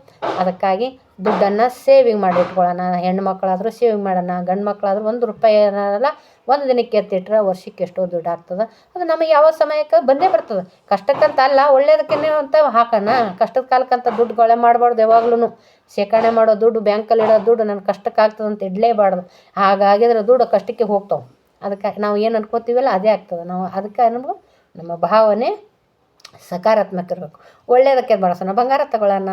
ಅದಕ್ಕಾಗಿ ದುಡ್ಡನ್ನು ಸೇವಿಂಗ್ ಮಾಡಿ ಇಟ್ಕೊಳ್ಳೋಣ. ಹೆಣ್ಣು ಮಕ್ಕಳಾದರೂ ಸೇವಿಂಗ್ ಮಾಡೋಣ. ಗಂಡು ಮಕ್ಕಳಾದ್ರೂ ಒಂದು ರೂಪಾಯಿ ಏನಾರಲ್ಲ, ಒಂದು ದಿನಕ್ಕೆ ಎತ್ತಿಟ್ರೆ ವರ್ಷಕ್ಕೆ ಎಷ್ಟೋ ದುಡ್ಡು ಆಗ್ತದೆ. ಅದು ನಮಗೆ ಯಾವ ಸಮಯಕ್ಕೆ ಬಂದೇ ಬರ್ತದೆ. ಕಷ್ಟಕ್ಕಂತ ಅಲ್ಲ ಒಳ್ಳೇದಕ್ಕೇ ಅಂತ ಹಾಕೋಣ. ಕಷ್ಟದ ಕಾಲಕ್ಕಂತ ದುಡ್ಡು ಗೊಳೆ ಮಾಡಬಾರ್ದು ಯಾವಾಗ್ಲೂ ಶೇಖರಣೆ ಮಾಡೋ ದುಡ್ಡು, ಬ್ಯಾಂಕಲ್ಲಿ ಇಡೋ ದುಡ್ಡು ನನ್ನ ಕಷ್ಟಕ್ಕೆ ಆಗ್ತದೆ ಅಂತ ಇಡಲೇಬಾರ್ದು. ಹಾಗಾಗಿದ್ರೆ ದುಡ್ಡು ಕಷ್ಟಕ್ಕೆ ಹೋಗ್ತಾವೆ. ಅದಕ್ಕೆ ನಾವು ಏನು ಅನ್ಕೋತೀವಲ್ಲ, ಅದೇ ಆಗ್ತದೆ. ನಾವು ಅದಕ್ಕೆ ನಮಗೂ ನಮ್ಮ ಭಾವನೆ ಸಕಾರಾತ್ಮಕ ಇರಬೇಕು ಒಳ್ಳೆಯದಕ್ಕೆ ಬಳಸೋಣ, ಬಂಗಾರ ತಗೊಳ್ಳೋಣ,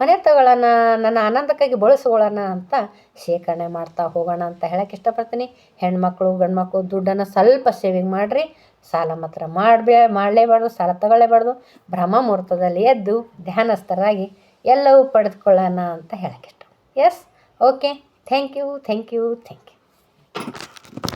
ಮನೆ ತಗೊಳ್ಳೋಣ, ನನ್ನ ಆನಂದಕ್ಕಾಗಿ ಬಳಸ್ಕೊಳ್ಳೋಣ ಅಂತ ಶೇಖರಣೆ ಮಾಡ್ತಾ ಹೋಗೋಣ ಅಂತ ಹೇಳಕ್ಕೆ ಇಷ್ಟಪಡ್ತೀನಿ. ಹೆಣ್ಮಕ್ಳು, ಗಂಡ್ಮಕ್ಳು, ದುಡ್ಡನ್ನು ಸ್ವಲ್ಪ ಸೇವಿಂಗ್ ಮಾಡಿರಿ. ಸಾಲ ಮಾತ್ರ ಮಾಡಬೇ, ಮಾಡಲೇಬಾರ್ದು, ಸಾಲ ತಗೊಳ್ಳೇಬಾರ್ದು. ಬ್ರಹ್ಮ ಮುಹೂರ್ತದಲ್ಲಿ ಎದ್ದು ಧ್ಯಾನಸ್ಥರಾಗಿ ಎಲ್ಲವೂ ಪಡೆದುಕೊಳ್ಳೋಣ ಅಂತ ಹೇಳಕ್ಕೆ ಇಷ್ಟ yes okay thank you thank you thank you